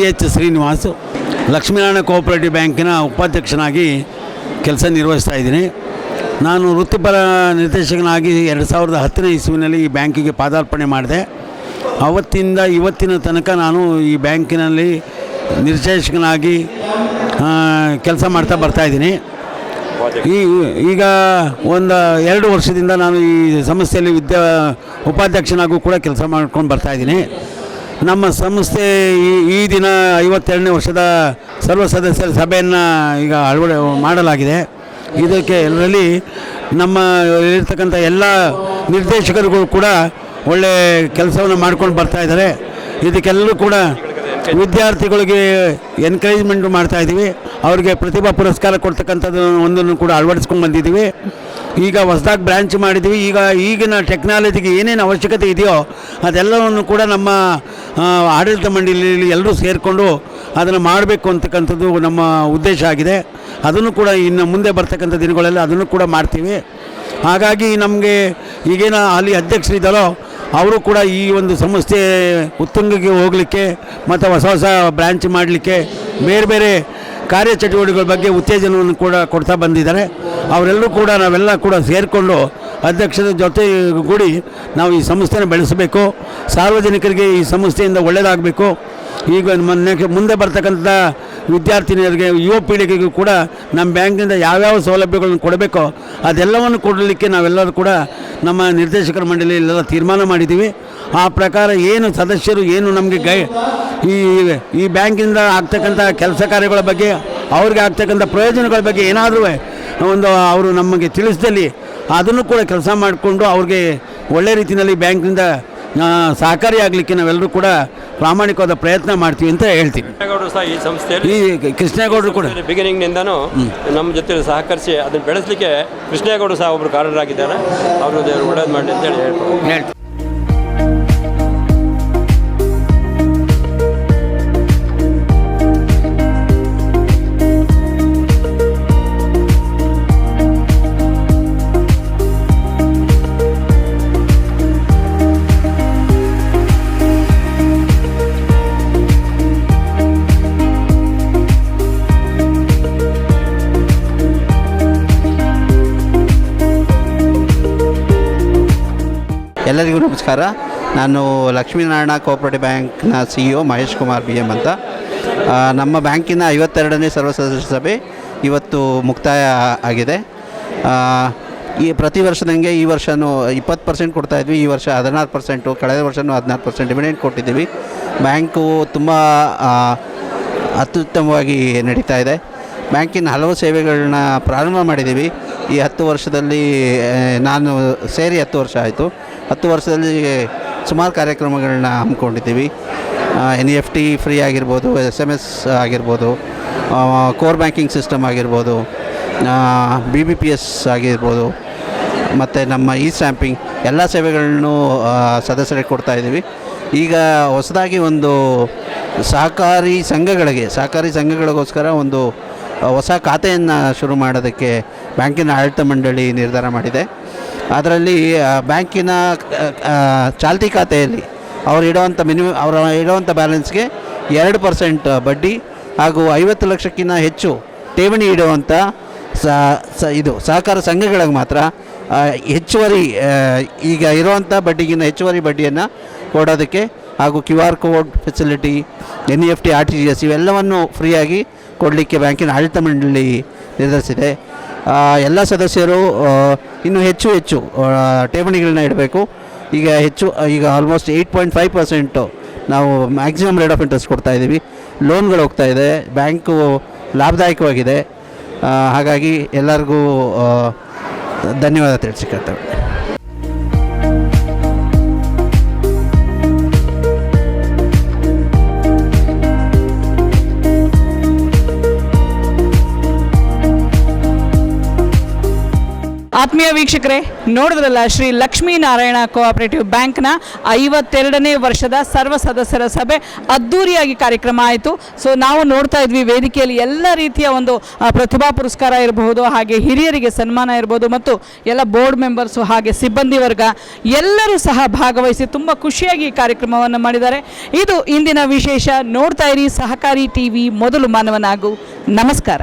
ಎಚ್ ಶ್ರೀನಿವಾಸ್, ಲಕ್ಷ್ಮೀನಾರಾಯಣ ಕೋಆಪರೇಟಿವ್ ಬ್ಯಾಂಕಿನ ಉಪಾಧ್ಯಕ್ಷನಾಗಿ ಕೆಲಸ ನಿರ್ವಹಿಸ್ತಾ ಇದ್ದೀನಿ. ನಾನು ವೃತ್ತಿಪರ ನಿರ್ದೇಶಕನಾಗಿ ಎರಡು ಸಾವಿರದ ಹತ್ತನೇ ಇಸ್ವಿನಲ್ಲಿ ಈ ಬ್ಯಾಂಕಿಗೆ ಪಾದಾರ್ಪಣೆ ಮಾಡಿದೆ. ಅವತ್ತಿಂದ ಇವತ್ತಿನ ತನಕ ನಾನು ಈ ಬ್ಯಾಂಕಿನಲ್ಲಿ ನಿರ್ದೇಶಕನಾಗಿ ಕೆಲಸ ಮಾಡ್ತಾ ಬರ್ತಾ ಇದ್ದೀನಿ. ಈ, ಈಗ ಒಂದು ಎರಡು ವರ್ಷದಿಂದ ನಾನು ಈ ಸಂಸ್ಥೆಯಲ್ಲಿ ವಿದ್ಯಾ ಉಪಾಧ್ಯಕ್ಷನಾಗೂ ಕೂಡ ಕೆಲಸ ಮಾಡ್ಕೊಂಡು ಬರ್ತಾ ಇದ್ದೀನಿ. ನಮ್ಮ ಸಂಸ್ಥೆ ಈ ಈ ದಿನ ಐವತ್ತೆರಡನೇ ವರ್ಷದ ಸರ್ವ ಸದಸ್ಯರ ಸಭೆಯನ್ನು ಈಗ ಅಳವಡೆ ಮಾಡಲಾಗಿದೆ. ಇದಕ್ಕೆ ಎಲ್ಲರಲ್ಲಿ ನಮ್ಮ ಇರ್ತಕ್ಕಂಥ ಎಲ್ಲ ನಿರ್ದೇಶಕರುಗಳು ಕೂಡ ಒಳ್ಳೆ ಕೆಲಸವನ್ನು ಮಾಡ್ಕೊಂಡು ಬರ್ತಾ ಇದ್ದಾರೆ. ಇದಕ್ಕೆಲ್ಲರೂ ಕೂಡ ವಿದ್ಯಾರ್ಥಿಗಳಿಗೆ ಎನ್ಕರೇಜ್ಮೆಂಟ್ ಮಾಡ್ತಾ ಇದ್ದೀವಿ. ಅವರಿಗೆ ಪ್ರತಿಭಾ ಪುರಸ್ಕಾರ ಕೊಡ್ತಕ್ಕಂಥದ್ದು ಒಂದನ್ನು ಕೂಡ ಅಳವಡಿಸ್ಕೊಂಡು ಬಂದಿದ್ದೀವಿ. ಈಗ ಹೊಸದಾಗಿ ಬ್ರ್ಯಾಂಚ್ ಮಾಡಿದ್ದೀವಿ. ಈಗ ಈಗಿನ ಟೆಕ್ನಾಲಜಿಗೆ ಏನೇನು ಅವಶ್ಯಕತೆ ಇದೆಯೋ ಅದೆಲ್ಲವನ್ನು ಕೂಡ ನಮ್ಮ ಆಡಳಿತ ಮಂಡಳಿಯಲ್ಲಿ ಎಲ್ಲರೂ ಸೇರಿಕೊಂಡು ಅದನ್ನು ಮಾಡಬೇಕು ಅಂತಕ್ಕಂಥದ್ದು ನಮ್ಮ ಉದ್ದೇಶ ಆಗಿದೆ. ಅದನ್ನು ಕೂಡ ಇನ್ನು ಮುಂದೆ ಬರ್ತಕ್ಕಂಥ ದಿನಗಳಲ್ಲಿ ಅದನ್ನು ಕೂಡ ಮಾಡ್ತೀವಿ. ಹಾಗಾಗಿ ನಮಗೆ ಈಗೇನು ಅಲ್ಲಿ ಅಧ್ಯಕ್ಷರಿದ್ದಾರೋ ಅವರು ಕೂಡ ಈ ಒಂದು ಸಂಸ್ಥೆ ಉತ್ತುಂಗಕ್ಕೆ ಹೋಗಲಿಕ್ಕೆ ಮತ್ತು ಹೊಸ ಹೊಸ ಬ್ರ್ಯಾಂಚ್ ಮಾಡಲಿಕ್ಕೆ ಬೇರೆ ಬೇರೆ ಕಾರ್ಯಚಟುವಟಿಕೆಗಳ ಬಗ್ಗೆ ಉತ್ತೇಜನವನ್ನು ಕೂಡ ಕೊಡ್ತಾ ಬಂದಿದ್ದಾರೆ. ಅವರೆಲ್ಲರೂ ಕೂಡ ನಾವೆಲ್ಲ ಕೂಡ ಸೇರಿಕೊಂಡು ಅಧ್ಯಕ್ಷರ ಜೊತೆ ಗೂಡಿ ನಾವು ಈ ಸಂಸ್ಥೆನ ಬೆಳೆಸಬೇಕು. ಸಾರ್ವಜನಿಕರಿಗೆ ಈ ಸಂಸ್ಥೆಯಿಂದ ಒಳ್ಳೆಯದಾಗಬೇಕು ಈಗ ಮೊನ್ನೆ ಮುಂದೆ ಬರ್ತಕ್ಕಂಥ ವಿದ್ಯಾರ್ಥಿನಿಯರಿಗೆ ಯುವ ಪೀಳಿಗೆಗೂ ಕೂಡ ನಮ್ಮ ಬ್ಯಾಂಕಿಂದ ಯಾವ್ಯಾವ ಸೌಲಭ್ಯಗಳನ್ನು ಕೊಡಬೇಕೋ ಅದೆಲ್ಲವನ್ನು ಕೊಡಲಿಕ್ಕೆ ನಾವೆಲ್ಲರೂ ಕೂಡ ನಮ್ಮ ನಿರ್ದೇಶಕರ ಮಂಡಳಿಯಲ್ಲೆಲ್ಲ ತೀರ್ಮಾನ ಮಾಡಿದ್ದೀವಿ. ಆ ಪ್ರಕಾರ ಏನು ಸದಸ್ಯರು ಏನು ನಮಗೆ ಗೈ ಈ ಈ ಬ್ಯಾಂಕಿಂದ ಆಗ್ತಕ್ಕಂಥ ಕೆಲಸ ಕಾರ್ಯಗಳ ಬಗ್ಗೆ ಅವ್ರಿಗೆ ಆಗ್ತಕ್ಕಂಥ ಪ್ರಯೋಜನಗಳ ಬಗ್ಗೆ ಏನಾದರೂ ಒಂದು ಅವರು ನಮಗೆ ತಿಳಿಸಿದಲ್ಲಿ ಅದನ್ನು ಕೂಡ ಕೆಲಸ ಮಾಡಿಕೊಂಡು ಅವ್ರಿಗೆ ಒಳ್ಳೆ ರೀತಿಯಲ್ಲಿ ಬ್ಯಾಂಕಿಂದ ಆ, ಸಹಕಾರಿಯಾಗಲಿಕ್ಕೆ ನಾವೆಲ್ಲರೂ ಕೂಡ ಪ್ರಾಮಾಣಿಕವಾದ ಪ್ರಯತ್ನ ಮಾಡ್ತೀವಿ ಅಂತ ಹೇಳ್ತೀವಿ ಕೃಷ್ಣೇಗೌಡರು ಸಹ ಈ ಸಂಸ್ಥೆಯಲ್ಲಿ ಈ ಕೃಷ್ಣೇಗೌಡರು ಕೂಡ. ಬಿಗಿನಿಂಗ್ನಿಂದನೂ ನಮ್ಮ ಜೊತೆ ಸಹಕರಿಸಿ ಅದನ್ನು ಬೆಳೆಸಲಿಕ್ಕೆ ಕೃಷ್ಣೇಗೌಡರು ಸಹ ಒಬ್ಬರು ಕಾರಣರಾಗಿದ್ದಾರೆ. ಅವರು ಒಳ್ಳೇದು ಮಾಡಿ ಅಂತ ಹೇಳಿ ಹೇಳ್ಬೋದು ಹೇಳ್ತೀನಿ. ಎಲ್ಲರಿಗೂ ನಮಸ್ಕಾರ. ನಾನು ಲಕ್ಷ್ಮೀನಾರಾಯಣ ಕೋಆಪರೇಟಿವ್ ಬ್ಯಾಂಕ್ನ C E O Mahesh Kumar B M ಅಂತ. ನಮ್ಮ ಬ್ಯಾಂಕಿನ ಐವತ್ತೆರಡನೇ ಸರ್ವ ಸದಸ್ಯ ಸಭೆ ಇವತ್ತು ಮುಕ್ತಾಯ ಆಗಿದೆ. ಈ ಪ್ರತಿ ವರ್ಷದಂಗೆ ಈ ವರ್ಷವೂ ಇಪ್ಪತ್ತು ಪರ್ಸೆಂಟ್ ಕೊಡ್ತಾಯಿದ್ವಿ ಈ ವರ್ಷ ಹದಿನಾರು ಪರ್ಸೆಂಟು ಕಳೆದ ವರ್ಷವೂ ಹದಿನಾರು ಪರ್ಸೆಂಟ್ ಡಿವಿಡೆಂಟ್ ಕೊಟ್ಟಿದ್ದೀವಿ. ಬ್ಯಾಂಕು ತುಂಬ ಅತ್ಯುತ್ತಮವಾಗಿ ನಡೀತಾ ಇದೆ. ಬ್ಯಾಂಕಿನ ಹಲವು ಸೇವೆಗಳನ್ನ ಪ್ರಾರಂಭ ಮಾಡಿದ್ದೀವಿ. ಈ ಹತ್ತು ವರ್ಷದಲ್ಲಿ ನಾನು ಸೇರಿ ಹತ್ತು ವರ್ಷ ಆಯಿತು. ಹತ್ತು ವರ್ಷದಲ್ಲಿ ಸುಮಾರು ಕಾರ್ಯಕ್ರಮಗಳನ್ನ ಹಮ್ಮಿಕೊಂಡಿದ್ದೀವಿ. N E F T free ಆಗಿರ್ಬೋದು ಎಸ್ ಎಂ ಎಸ್ ಆಗಿರ್ಬೋದು ಕೋರ್ ಬ್ಯಾಂಕಿಂಗ್ ಸಿಸ್ಟಮ್ ಆಗಿರ್ಬೋದು ಬಿ ಬಿ ಪಿ ಎಸ್ ಆಗಿರ್ಬೋದು, ಮತ್ತು ನಮ್ಮ ಇ ಸ್ಟ್ಯಾಂಪಿಂಗ್ ಎಲ್ಲ ಸೇವೆಗಳನ್ನು ಸದಸ್ಯರಿಗೆ ಕೊಡ್ತಾ ಇದ್ದೀವಿ. ಈಗ ಹೊಸದಾಗಿ ಒಂದು ಸಹಕಾರಿ ಸಂಘಗಳಿಗೆ, ಸಹಕಾರಿ ಸಂಘಗಳಿಗೋಸ್ಕರ ಒಂದು ಹೊಸ ಖಾತೆಯನ್ನು ಶುರು ಮಾಡೋದಕ್ಕೆ ಬ್ಯಾಂಕಿನ ಆಡಳಿತ ಮಂಡಳಿ ನಿರ್ಧಾರ ಮಾಡಿದೆ. ಅದರಲ್ಲಿ ಬ್ಯಾಂಕಿನ ಚಾಲ್ತಿ ಖಾತೆಯಲ್ಲಿ ಅವರು ಇಡೋವಂಥ ಮಿನಿಮಮ್ ಅವರ ಇಡೋವಂಥ ಬ್ಯಾಲೆನ್ಸ್ಗೆ ಎರಡು ಪರ್ಸೆಂಟ್ ಬಡ್ಡಿ ಹಾಗೂ ಐವತ್ತು ಲಕ್ಷಕ್ಕಿಂತ ಹೆಚ್ಚು ಠೇವಣಿ ಇಡುವಂಥ ಸ ಇದು ಸಹಕಾರ ಸಂಘಗಳಿಗೆ ಮಾತ್ರ ಹೆಚ್ಚುವರಿ ಈಗ ಇರುವಂಥ ಬಡ್ಡಿಗಿಂತ ಹೆಚ್ಚುವರಿ ಬಡ್ಡಿಯನ್ನು ಕೊಡೋದಕ್ಕೆ ಹಾಗೂ Q R code facility, N E F T, R T G S ಇವೆಲ್ಲವನ್ನು ಫ್ರೀಯಾಗಿ ಕೊಡಲಿಕ್ಕೆ ಬ್ಯಾಂಕಿನ ಆಡಳಿತ ಮಂಡಳಿ ನಿರ್ಧರಿಸಿದೆ. ಎಲ್ಲ ಸದಸ್ಯರು ಇನ್ನೂ ಹೆಚ್ಚು ಹೆಚ್ಚು ಠೇವಣಿಗಳನ್ನ ಇಡಬೇಕು. ಈಗ ಹೆಚ್ಚು, ಈಗ almost eight point five percent ನಾವು ಮ್ಯಾಕ್ಸಿಮಮ್ ರೇಟ್ ಆಫ್ ಇಂಟ್ರೆಸ್ಟ್ ಕೊಡ್ತಾ ಇದ್ದೀವಿ ಲೋನ್ಗಳು ಹೋಗ್ತಾ ಇದೆ. ಬ್ಯಾಂಕು ಲಾಭದಾಯಕವಾಗಿದೆ. ಹಾಗಾಗಿ ಎಲ್ಲರಿಗೂ ಧನ್ಯವಾದ ತಿಳಿಸಿಕೊಳ್ತೇವೆ. ಆತ್ಮೀಯ ವೀಕ್ಷಕರೇ, ನೋಡಿದ್ರಲ್ಲ, ಶ್ರೀ ಲಕ್ಷ್ಮೀನಾರಾಯಣ ಕೋಆಪರೇಟಿವ್ ಬ್ಯಾಂಕ್ನ ಐವತ್ತೆರಡನೇ ವರ್ಷದ ಸರ್ವ ಸದಸ್ಯರ ಸಭೆ ಅದ್ಧೂರಿಯಾಗಿ ಕಾರ್ಯಕ್ರಮ ಆಯಿತು. ಸೊ ನಾವು ನೋಡ್ತಾ ಇದ್ವಿ, ವೇದಿಕೆಯಲ್ಲಿ ಎಲ್ಲ ರೀತಿಯ ಒಂದು ಪ್ರತಿಭಾ ಪುರಸ್ಕಾರ ಇರಬಹುದು, ಹಾಗೆ ಹಿರಿಯರಿಗೆ ಸನ್ಮಾನ ಇರ್ಬೋದು ಮತ್ತು ಎಲ್ಲ ಬೋರ್ಡ್ ಮೆಂಬರ್ಸು ಹಾಗೆ ಸಿಬ್ಬಂದಿ ವರ್ಗ, ಎಲ್ಲರೂ ಸಹ ಭಾಗವಹಿಸಿ ತುಂಬ ಖುಷಿಯಾಗಿ ಈ ಕಾರ್ಯಕ್ರಮವನ್ನು ಮಾಡಿದ್ದಾರೆ. ಇದು ಇಂದಿನ ವಿಶೇಷ, ನೋಡ್ತಾ ಇರಿ ಸಹಕಾರಿ ಟಿವಿ ಮೊದಲು ಮಾನವನಾಗು. ನಮಸ್ಕಾರ.